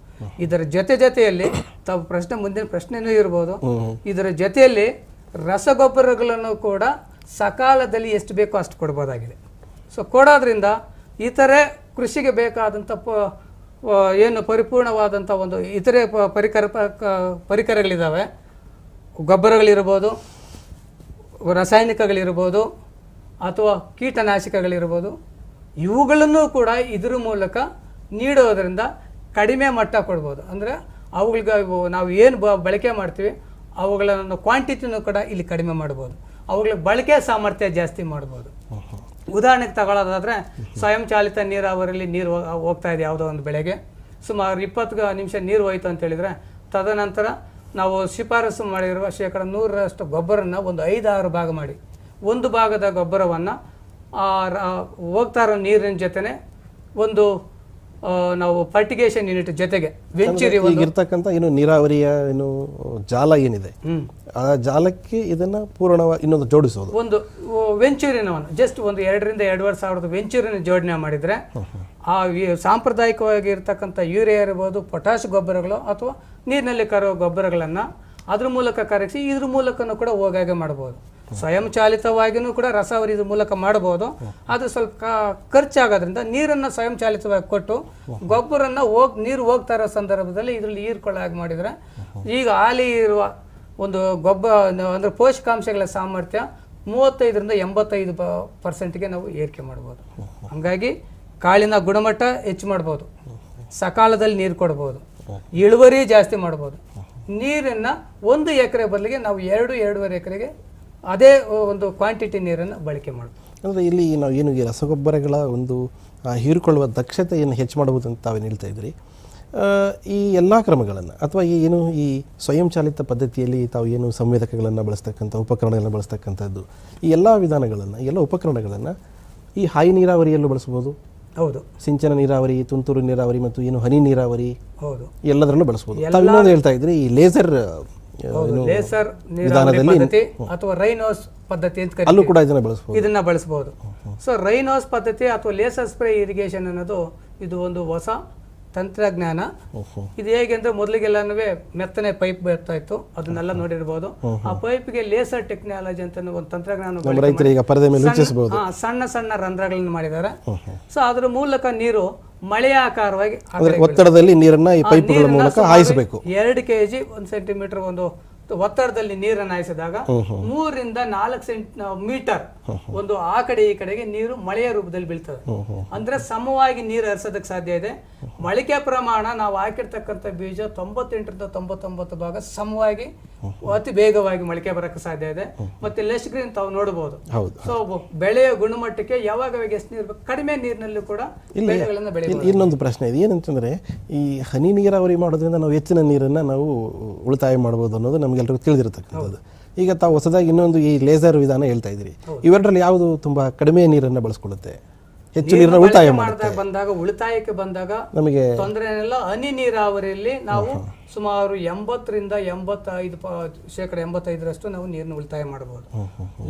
ಇದರ ಜೊತೆ ಜೊತೆಯಲ್ಲಿ ತಾವು ಪ್ರಶ್ನೆ ಮುಂದಿನ ಪ್ರಶ್ನೆನೂ ಇರ್ಬೋದು. ಇದರ ಜೊತೆಯಲ್ಲಿ ರಸಗೊಬ್ಬರಗಳನ್ನು ಕೂಡ ಸಕಾಲದಲ್ಲಿ ಎಷ್ಟು ಬೇಕೋ ಅಷ್ಟು ಕೊಡ್ಬೋದಾಗಿದೆ. ಸೊ ಕೊಡೋದ್ರಿಂದ ಇತರೆ ಕೃಷಿಗೆ ಬೇಕಾದಂಥ ಪ ಏನು ಪರಿಪೂರ್ಣವಾದಂಥ ಒಂದು ಇತರೆ ಪ- ಪರಿಕರ ಪರಿಕರಗಳಿದ್ದಾವೆ ಗೊಬ್ಬರಗಳಿರ್ಬೋದು, ರಾಸಾಯನಿಕಗಳಿರ್ಬೋದು, ಅಥವಾ ಕೀಟನಾಶಕಗಳಿರ್ಬೋದು. ಇವುಗಳನ್ನು ಕೂಡ ಇದ್ರ ಮೂಲಕ ನೀಡೋದರಿಂದ ಕಡಿಮೆ ಮಟ್ಟ ಕೊಡ್ಬೋದು. ಅಂದರೆ ಅವುಗಳಿಗೆ ನಾವು ಏನು ಬಳಕೆ ಮಾಡ್ತೀವಿ, ಅವುಗಳನ್ನು ಕ್ವಾಂಟಿಟಿನೂ ಕೂಡ ಇಲ್ಲಿ ಕಡಿಮೆ ಮಾಡ್ಬೋದು. ಅವುಗಳ ಬಳಕೆ ಸಾಮರ್ಥ್ಯ ಜಾಸ್ತಿ ಮಾಡ್ಬೋದು. ಉದಾಹರಣೆಗೆ ತಗೊಳ್ಳೋದಾದ್ರೆ ಸ್ವಯಂ ಚಾಲಿತ ನೀರಾವರಿಯಲ್ಲಿ ನೀರು ಹೋಗ್ತಾ ಇದೆ ಯಾವುದೋ ಒಂದು ಬೆಳೆಗೆ. ಸುಮಾರು ಇಪ್ಪತ್ತು ನಿಮಿಷ ನೀರು ಹೋಯ್ತು ಅಂತ ಹೇಳಿದ್ರೆ ತದನಂತರ ನಾವು ಶಿಫಾರಸು ಮಾಡಿರುವ ಶೇಕಡ ನೂರರಷ್ಟು ಗೊಬ್ಬರನ ಒಂದು ಐದಾರು ಭಾಗ ಮಾಡಿ. ಒಂದು ಭಾಗದ ಗೊಬ್ಬರವನ್ನು ಹೋಗ್ತಾ ಇರೋ ನೀರಿನ ಜೊತೆನೆ ಒಂದು ನಾವು ಫರ್ಟಿಗೇಷನ್ ಯೂನಿಟ್ ಜೊತೆಗೆ ವೆಂಚೂರಿ ಇರ್ತಕ್ಕಂಥ ಏನು ನೀರಾವರಿಯ ಏನು ಜಾಲ ಏನಿದೆ. ಆ ಜಾಲಕ್ಕೆ ಇದನ್ನ ಪೂರ್ಣವಾಗಿ ಇನ್ನೊಂದು ಜೋಡಿಸೋದು ಒಂದು ವೆಂಚೂರಿನವನ್ನು ಜಸ್ಟ್ ಒಂದು ಎರಡರಿಂದ ಎರಡೂವರೆ ಸಾವಿರದ ವೆಂಚೂರಿನ ಜೋಡಣೆ ಮಾಡಿದರೆ ಆ ಸಾಂಪ್ರದಾಯಿಕವಾಗಿ ಇರ್ತಕ್ಕಂಥ ಯೂರಿಯಾ ಇರ್ಬೋದು ಪೊಟ್ಯಾಶ್ ಗೊಬ್ಬರಗಳು ಅಥವಾ ನೀರಿನಲ್ಲಿ ಕರೆಯುವ ಗೊಬ್ಬರಗಳನ್ನು ಅದ್ರ ಮೂಲಕ ಕರಗಿಸಿ ಇದ್ರ ಮೂಲಕನೂ ಕೂಡ ಹೋಗಾಗೆ ಮಾಡ್ಬೋದು ಸ್ವಯಂ ಚಾಲಿತವಾಗಿಯೂ ಕೂಡ ರಸ ಇದ್ರ ಮೂಲಕ ಮಾಡಬಹುದು ಅದು ಸ್ವಲ್ಪ ಖರ್ಚಾಗೋದ್ರಿಂದ ನೀರನ್ನು ಸ್ವಯಂಚಾಲಿತವಾಗಿ ಕೊಟ್ಟು ಗೊಬ್ಬರನ್ನ ಹೋಗಿ, ನೀರು ಹೋಗ್ತಾ ಇರೋ ಸಂದರ್ಭದಲ್ಲಿ ಇದರಲ್ಲಿ ಹೀರ್ಕೊಳ್ಳಾಗಿ ಮಾಡಿದರೆ ಈಗ ಹಾಲಿ ಇರುವ ಒಂದು ಗೊಬ್ಬರ ಅಂದರೆ ಪೋಷಕಾಂಶಗಳ ಸಾಮರ್ಥ್ಯ ಮೂವತ್ತೈದರಿಂದ ಎಂಬತ್ತೈದು ಪರ್ಸೆಂಟ್ಗೆ ನಾವು ಏರಿಕೆ ಮಾಡ್ಬೋದು. ಹಾಗಾಗಿ ಕಾಳಿನ ಗುಣಮಟ್ಟ ಹೆಚ್ಚು ಮಾಡ್ಬೋದು. ಸಕಾಲದಲ್ಲಿ ನೀರು ಕೊಡ್ಬೋದು. ಇಳುವರಿ ಜಾಸ್ತಿ ಮಾಡ್ಬೋದು. ನೀರನ್ನು ಒಂದು ಎಕರೆ ಬದಲಿಗೆ ನಾವು ಎರಡು, ಎರಡೂವರೆ ಎಕರೆಗೆ ಅದೇ ಒಂದು ಕ್ವಾಂಟಿಟಿ ನೀರನ್ನು ಬಳಕೆ ಮಾಡ್ತೀವಿ ಅಂದರೆ ಇಲ್ಲಿ ನಾವು ಏನು ಈ ರಸಗೊಬ್ಬರಗಳ ಒಂದು ಹೀರಿಕೊಳ್ಳುವ ದಕ್ಷತೆಯನ್ನು ಹೆಚ್ಚು ಮಾಡಬಹುದು ಅಂತ ತಾವೇನು ಹೇಳ್ತಾ ಇದ್ರಿ ಆ, ಈ ಎಲ್ಲ ಕ್ರಮಗಳನ್ನು ಅಥವಾ ಈ ಏನು ಈ ಸ್ವಯಂ ಚಾಲಿತ ಪದ್ಧತಿಯಲ್ಲಿ ತಾವು ಏನು ಸಂವೇದಕಗಳನ್ನು ಬಳಸ್ತಕ್ಕಂಥ ಉಪಕರಣಗಳನ್ನು ಬಳಸ್ತಕ್ಕಂಥದ್ದು ಈ ಎಲ್ಲ ವಿಧಾನಗಳನ್ನು ಎಲ್ಲ ಉಪಕರಣಗಳನ್ನು ಈ ಹಾಯಿ ನೀರಾವರಿಯಲ್ಲೂ ಬಳಸ್ಬೋದು ಹೌದು. ಸಿಂಚನ ನೀರಾವರಿ ತುಂತುರು ನೀರಾವರಿ ಮತ್ತು ಏನು ಹನಿ ನೀರಾವರಿ ಹೌದು. ಎಲ್ಲದರಲ್ಲೂ ಬಳಸ್ಬೋದು ಹೇಳ್ತಾ ಇದ್ರಿ ಈ ಲೇಸರ್ ಲೇಸರ್ ಪದ್ಧತಿ ಅಥವಾ ರೈನೋಸ್ ಪದ್ಧತಿ ಅಂತ ಅಲ್ಲೂ ಕೂಡ ಇದನ್ನ ಬಳಸಬಹುದು ಇದನ್ನ ಬಳಸಬಹುದು ಸೊ ರೈನೋಸ್ ಪದ್ಧತಿ ಅಥವಾ ಲೇಸರ್ ಸ್ಪ್ರೇ ಇರಿಗೇಷನ್ ಅನ್ನೋದು ಇದು ಒಂದು ಹೊಸ ತಂತ್ರಜ್ಞಾನ. ಇದು ಹೇಗೆ ಅಂದ್ರೆ ಮೊದಲಿಗೆಲ್ಲನೂ ಮೆತ್ತನೆ ಪೈಪ್ ಬರ್ತಾ ಇತ್ತು. ಅದನ್ನೆಲ್ಲ ನೋಡಿರ್ಬೋದು. ಆ ಪೈಪ್ಗೆ ಲೇಸರ್ ಟೆಕ್ನಾಲಜಿ ಅಂತ ಒಂದು ತಂತ್ರಜ್ಞಾನ ಸಣ್ಣ ಸಣ್ಣ ರಂಧ್ರಗಳನ್ನು ಮಾಡಿದ್ದಾರೆ. ಸೊ ಅದ್ರ ಮೂಲಕ ನೀರು ಮಳೆಯ ಆಕಾರವಾಗಿ ಒತ್ತಡದಲ್ಲಿ ನೀರನ್ನ ಈ ಪೈಪ್ಗಳ ಮೂಲಕ ಹಾಯಿಸಬೇಕು. ಎರಡು ಕೆ ಜಿ ಒಂದು ಸೆಂಟಿಮೀಟರ್ ಒಂದು ಒತ್ತಡದಲ್ಲಿ ನೀರನ್ನು ಹಾಯಿಸಿದಾಗ ಮೂರರಿಂದ ನಾಲ್ಕು ಸೆಂಟ್ ಮೀಟರ್ ಒಂದು ಆ ಕಡೆ ಈ ಕಡೆಗೆ ನೀರು ಮಳೆಯ ರೂಪದಲ್ಲಿ ಬೀಳ್ತದೆ. ಅಂದ್ರೆ ಸಮವಾಗಿ ನೀರು ಹರಿಸೋದಕ್ಕೆ ಸಾಧ್ಯ ಇದೆ. ಮೊಳಕೆ ಪ್ರಮಾಣ ನಾವು ಹಾಕಿರ್ತಕ್ಕಂಥ ಬೀಜ ತೊಂಬತ್ತೆಂಟರಿಂದ ತೊಂಬತ್ತೊಂಬತ್ತು ಭಾಗ ಸಮವಾಗಿ ಅತಿ ವೇಗವಾಗಿ ಮೊಳಕೆ ಬರಕ್ಕೆ ಸಾಧ್ಯ ಇದೆ. ಮತ್ತೆ ಲೆಸ್ ಗ್ರೀನ್ ತಾವು ನೋಡಬಹುದು ಹೌದು ಸೊ ಬೆಳೆಯ ಗುಣಮಟ್ಟಕ್ಕೆ ಯಾವಾಗ ಯಾವಾಗ ಎಷ್ಟು ನೀರು ಕಡಿಮೆ ನೀರಿನಲ್ಲೂ ಕೂಡ ಬೆಳೆಗಳನ್ನ ಬೆಳೆ ಇನ್ನೊಂದು ಪ್ರಶ್ನೆ ಇದೆ. ಏನಂತಂದ್ರೆ ಈ ಹನಿ ನೀರಾವರಿ ಮಾಡೋದ್ರಿಂದ ನಾವು ಹೆಚ್ಚಿನ ನೀರನ್ನ ನಾವು ಉಳಿತಾಯ ಮಾಡ್ಬೋದು ಅನ್ನೋದು ನಮಗೆಲ್ಲರಿಗೂ ತಿಳಿದಿರತಕ್ಕಂಥದ್ದು. ಈಗ ತಾವು ಹೊಸದಾಗಿ ಇನ್ನೊಂದು ಈ ಲೇಸರ್ ವಿಧಾನ ಹೇಳ್ತಾ ಇದ್ದೀರಿ. ಇವೆರಡರಲ್ಲಿ ಯಾವುದು ತುಂಬಾ ಕಡಿಮೆ ನೀರನ್ನ ಬಳಸ್ಕೊಳ್ಳುತ್ತೆ? ಹೆಚ್ಚು ನೀರನ್ನ ಉಳಿತಾಯ ಮಾಡುತ್ತೆ. ಬಂದಾಗ ಉಳಿತಾಯಕ್ಕೆ ಬಂದಾಗ ನಮಗೆ ತೊಂದರೆ ಹನಿ ನೀರಾವರಿಯಲ್ಲಿ ನಾವು ಸುಮಾರು ಎಂಬತ್ತರಿಂದ ಎಂಬತ್ತೈದು ಪ ಶೇಕಡ ಎಂಬತ್ತೈದರಷ್ಟು ನಾವು ನೀರನ್ನು ಉಳಿತಾಯ ಮಾಡಬಹುದು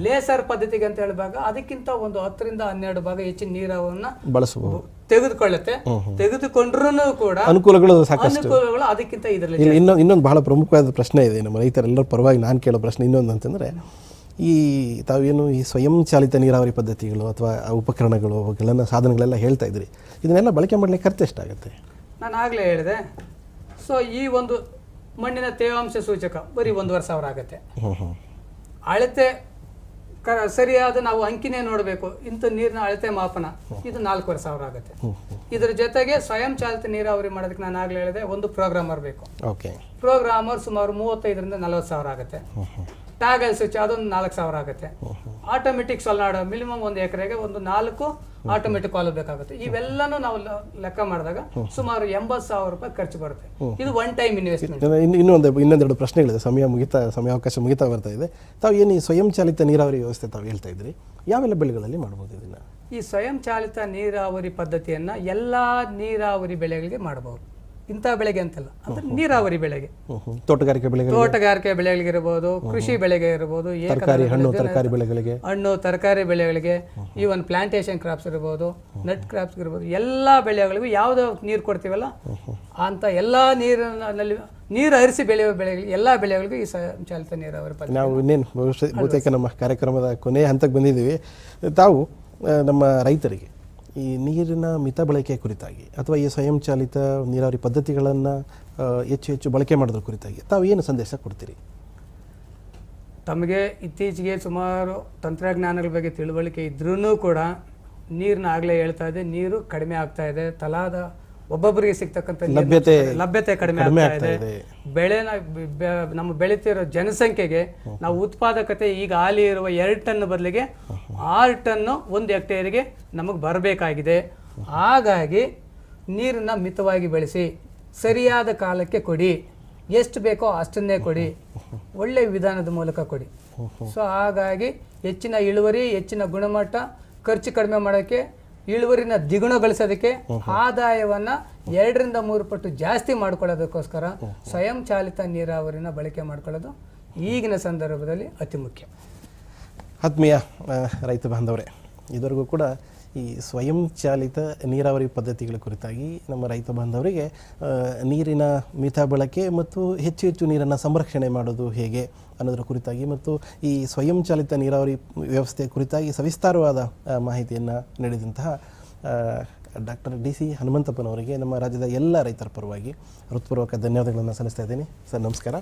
ಲೇಸರ್ ಪದ್ಧತಿಗೆ ಅಂತ ಹೇಳಿದಾಗ ಅದಕ್ಕಿಂತ ಒಂದು ಹತ್ತರಿಂದ ಹನ್ನೆರಡು ಭಾಗ ಹೆಚ್ಚಿನ ನೀರನ್ನ ಬಳಸಬಹುದು. ತೆಗೆದುಕೊಳ್ಳುತ್ತೆ. ತೆಗೆದುಕೊಂಡ್ರೂ ಕೂಡ ಅನುಕೂಲಗಳು ಸಾಕಷ್ಟು. ಅನುಕೂಲಗಳು ಅದಕ್ಕಿಂತ ಇದರಲ್ಲಿ ಇನ್ನೊಂದು ಇನ್ನೊಂದು ಬಹಳ ಪ್ರಮುಖವಾದ ಪ್ರಶ್ನೆ ಇದೆ ನಮ್ಮ ರೈತರೆಲ್ಲರ ಪರವಾಗಿ ನಾನು ಕೇಳೋ ಪ್ರಶ್ನೆ ಇನ್ನೊಂದು ಅಂತಂದರೆ ಈ ತಾವೇನು ಈ ಸ್ವಯಂ ಚಾಲಿತ ನೀರಾವರಿ ಪದ್ಧತಿಗಳು ಅಥವಾ ಉಪಕರಣಗಳು ಕೆಲವೊಂದು ಸಾಧನಗಳೆಲ್ಲ ಹೇಳ್ತಾ ಇದ್ರಿ ಇದನ್ನೆಲ್ಲ ಬಳಕೆ ಮಾಡಲಿಕ್ಕೆ ಖರ್ಚು ಎಷ್ಟಾಗುತ್ತೆ? ನಾನು ಆಗಲೇ ಹೇಳಿದೆ. ಸೊ ಈ ಒಂದು ಮಣ್ಣಿನ ತೇವಾಂಶ ಸೂಚಕ ಬರೀ ಒಂದೂವರೆ ಸಾವಿರ ಆಗುತ್ತೆ ಅಳತೆ ಕ ಸರಿಯಾದ ನಾವು ಅಂಕಿನೇ ನೋಡಬೇಕು. ಇಂಥ ನೀರಿನ ಅಳತೆ ಮಾಪನ ಇದು ನಾಲ್ಕೂವರೆ ಸಾವಿರ ಆಗುತ್ತೆ ಇದರ ಜೊತೆಗೆ ಸ್ವಯಂ ಚಾಲಿತ ನೀರಾವರಿ ಮಾಡೋದಕ್ಕೆ ನಾನು ಆಗಲೇ ಹೇಳಿದೆ ಒಂದು ಪ್ರೋಗ್ರಾಮರ್ ಬೇಕು. ಪ್ರೋಗ್ರಾಮರ್ ಸುಮಾರು ಮೂವತ್ತೈದರಿಂದ ನಲವತ್ತು ಸಾವಿರ ಆಗುತ್ತೆ. ಟ್ಯಾಗಲ್ ಸ್ವಿಚ್ ಅದೊಂದು ನಾಲ್ಕು ಸಾವಿರ ಆಗುತ್ತೆ. ಆಟೋಮೆಟಿಕ್ ಸೊಲ್ನಾಡ ಮಿನಿಮಮ್ ಒಂದು ಎಕರೆಗೆ ಒಂದು ನಾಲ್ಕು ಆಟೋಮೆಟಿಕ್ ಕಾಲು ಬೇಕಾಗುತ್ತೆ. ಇವೆಲ್ಲನೂ ನಾವು ಲೆಕ್ಕ ಮಾಡಿದಾಗ ಸುಮಾರು ಎಂಬತ್ತು ಸಾವಿರ ರೂಪಾಯಿ ಖರ್ಚು ಬರುತ್ತೆ. ಇದು ಒನ್ ಟೈಮ್ ಇನ್ವೆಸ್ಟ್ಮೆಂಟ್ ಇನ್ನು ಇನ್ನೊಂದು ಇನ್ನೊಂದೆರಡು ಪ್ರಶ್ನೆಗಳಿದೆ. ಸಮಯ ಮುಗಿತಾ ಸಮಯಾವಕಾಶ ಮುಗಿತಾ ಬರ್ತಾ ಇದೆ. ತಾವು ಏನು ಈ ಸ್ವಯಂ ಚಾಲಿತ ನೀರಾವರಿ ವ್ಯವಸ್ಥೆ ತಾವು ಹೇಳ್ತಾ ಇದ್ರಿ? ಯಾವೆಲ್ಲ ಬೆಳೆಗಳಲ್ಲಿ ಮಾಡ್ಬೋದು ಇದನ್ನು? ಈ ಸ್ವಯಂ ಚಾಲಿತ ನೀರಾವರಿ ಪದ್ಧತಿಯನ್ನ ಎಲ್ಲಾ ನೀರಾವರಿ ಬೆಳೆಗಳಿಗೆ ಮಾಡಬಹುದು ಇಂಥ ಬೆಳೆಗೆ ಅಂತಲ್ಲ. ಅಂದ್ರೆ ನೀರಾವರಿ ಬೆಳೆಗೆ. ತೋಟಗಾರಿಕೆ ಬೆಳೆಗಳು ತೋಟಗಾರಿಕೆ ಬೆಳೆಗಳಿಗಿರ್ಬೋದು ಕೃಷಿ ಬೆಳೆಗೆ ಇರ್ಬೋದು ತರಕಾರಿ ಹಣ್ಣು ತರಕಾರಿ ಬೆಳೆಗಳಿಗೆ? ಹಣ್ಣು ತರಕಾರಿ ಬೆಳೆಗಳಿಗೆ ಈವನ್ ಪ್ಲಾಂಟೇಶನ್ ಕ್ರಾಪ್ಸ್ ಇರ್ಬೋದು ನಟ್ ಕ್ರಾಪ್ಸ್ ಇರ್ಬೋದು ಎಲ್ಲಾ ಬೆಳೆಗಳಿಗೂ ಯಾವ್ದು ನೀರು ಕೊಡ್ತೀವಲ್ಲ ಅಂತ ಎಲ್ಲಾ ನೀರಿನಲ್ಲಿ ನೀರು ಹರಿಸಿ ಬೆಳೆಯುವ ಬೆಳೆಗಳಿಗೆ ಎಲ್ಲಾ ಬೆಳೆಗಳಿಗೂ ಈ ಸಂಚಾಲಿತ ಚಾಲಿತ ನೀರಾವರಿ ಪದ್ಧತಿ. ನಾವು ಇನ್ನೇನು ಬಹುಶಃ ಬಹುತೇಕ ನಮ್ಮ ಕಾರ್ಯಕ್ರಮದ ಕೊನೆಯ ಹಂತಕ್ಕೆ ಬಂದಿದ್ದೀವಿ. ತಾವು ನಮ್ಮ ರೈತರಿಗೆ ಈ ನೀರಿನ ಮಿತ ಬಳಕೆ ಕುರಿತಾಗಿ ಅಥವಾ ಈ ಸ್ವಯಂಚಾಲಿತ ನೀರಾವರಿ ಪದ್ಧತಿಗಳನ್ನು ಹೆಚ್ಚು ಹೆಚ್ಚು ಬಳಕೆ ಮಾಡೋದ್ರ ಕುರಿತಾಗಿ ತಾವು ಏನು ಸಂದೇಶ ಕೊಡ್ತೀರಿ? ತಮಗೆ ಇತ್ತೀಚೆಗೆ ಸುಮಾರು ತಂತ್ರಜ್ಞಾನಗಳ ಬಗ್ಗೆ ತಿಳುವಳಿಕೆ ಇದ್ರೂ ಕೂಡ ನೀರನ್ನ ಆಗಲೇ ಹೇಳ್ತಾ ಇದೆ ನೀರು ಕಡಿಮೆ ಆಗ್ತಾ ಇದೆ ತಲಾದ ಒಬ್ಬೊಬ್ಬರಿಗೆ ಸಿಗ್ತಕ್ಕಂಥ ಲಭ್ಯತೆ ಲಭ್ಯತೆ ಕಡಿಮೆ ಆಗ್ತಾ ಇದೆ. ಬೆಳೆನ ನಮ್ಮ ಬೆಳೀತಿರೋ ಜನಸಂಖ್ಯೆಗೆ ನಾವು ಉತ್ಪಾದಕತೆ ಈಗ ಹಾಲಿ ಇರುವ ಎರಡು ಟನ್ ಬದಲಿಗೆ ಆರು ಟನ್ನು ಒಂದು ಹೆಕ್ಟೇರಿಗೆ ನಮಗೆ ಬರಬೇಕಾಗಿದೆ. ಹಾಗಾಗಿ ನೀರನ್ನ ಮಿತವಾಗಿ ಬೆಳೆಸಿ ಸರಿಯಾದ ಕಾಲಕ್ಕೆ ಕೊಡಿ. ಎಷ್ಟು ಬೇಕೋ ಅಷ್ಟನ್ನೇ ಕೊಡಿ. ಒಳ್ಳೆ ವಿಧಾನದ ಮೂಲಕ ಕೊಡಿ. ಸೊ ಹಾಗಾಗಿ ಹೆಚ್ಚಿನ ಇಳುವರಿ ಹೆಚ್ಚಿನ ಗುಣಮಟ್ಟ ಖರ್ಚು ಕಡಿಮೆ ಮಾಡೋಕ್ಕೆ ಇಳುವರಿನ ದ್ವಿಗುಣಗೊಳಿಸೋದಕ್ಕೆ ಆದಾಯವನ್ನ ಎರಡರಿಂದ ಮೂರು ಪಟ್ಟು ಜಾಸ್ತಿ ಮಾಡ್ಕೊಳ್ಳೋದಕ್ಕೋಸ್ಕರ ಸ್ವಯಂ ಚಾಲಿತ ನೀರಾವರಿನ ಬಳಕೆ ಮಾಡ್ಕೊಳ್ಳೋದು ಈಗಿನ ಸಂದರ್ಭದಲ್ಲಿ ಅತಿ ಮುಖ್ಯ. ಆತ್ಮೀಯ ರೈತ ಬಾಂಧವರೇ ಇದುವರೆಗೂ ಕೂಡ ಈ ಸ್ವಯಂ ಚಾಲಿತ ನೀರಾವರಿ ಪದ್ಧತಿಗಳ ಕುರಿತಾಗಿ ನಮ್ಮ ರೈತ ಬಾಂಧವರಿಗೆ ನೀರಿನ ಮಿತ ಬಳಕೆ ಮತ್ತು ಹೆಚ್ಚು ಹೆಚ್ಚು ನೀರನ್ನು ಸಂರಕ್ಷಣೆ ಮಾಡೋದು ಹೇಗೆ ಅನ್ನೋದರ ಕುರಿತಾಗಿ ಮತ್ತು ಈ ಸ್ವಯಂ ಚಾಲಿತ ನೀರಾವರಿ ವ್ಯವಸ್ಥೆ ಕುರಿತಾಗಿ ಸವಿಸ್ತಾರವಾದ ಮಾಹಿತಿಯನ್ನು ನೀಡಿದಂತಹ ಡಾಕ್ಟರ್ ಡಿ ಸಿ ಹನುಮಂತಪ್ಪನವರಿಗೆ ನಮ್ಮ ರಾಜ್ಯದ ಎಲ್ಲ ರೈತರ ಪರವಾಗಿ ಹೃತ್ಪೂರ್ವಕ ಧನ್ಯವಾದಗಳನ್ನು ಸಲ್ಲಿಸ್ತಾ ಇದ್ದೀನಿ. ಸರ್ ನಮಸ್ಕಾರ.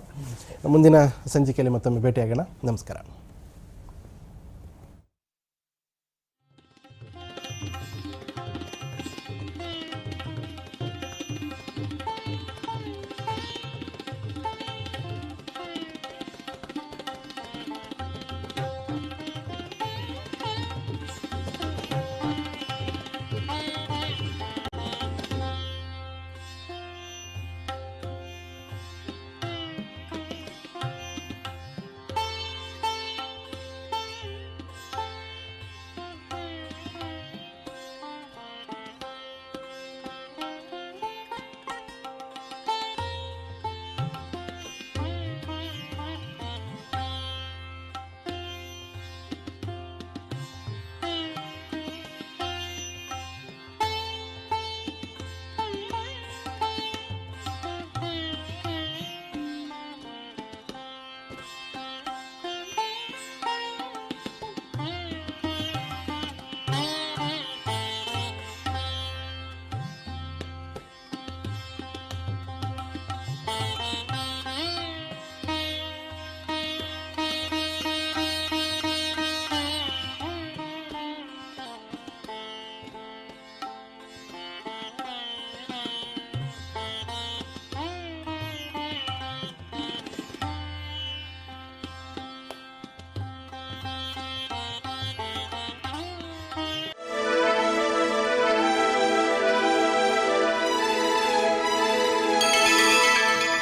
ಮುಂದಿನ ಸಂಚಿಕೆಯಲ್ಲಿ ಮತ್ತೊಮ್ಮೆ ಭೇಟಿಯಾಗೋಣ. ನಮಸ್ಕಾರ.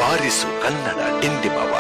ಬಾರಿಸು ಕನ್ನಡ ಡಿಂಡಿಮವ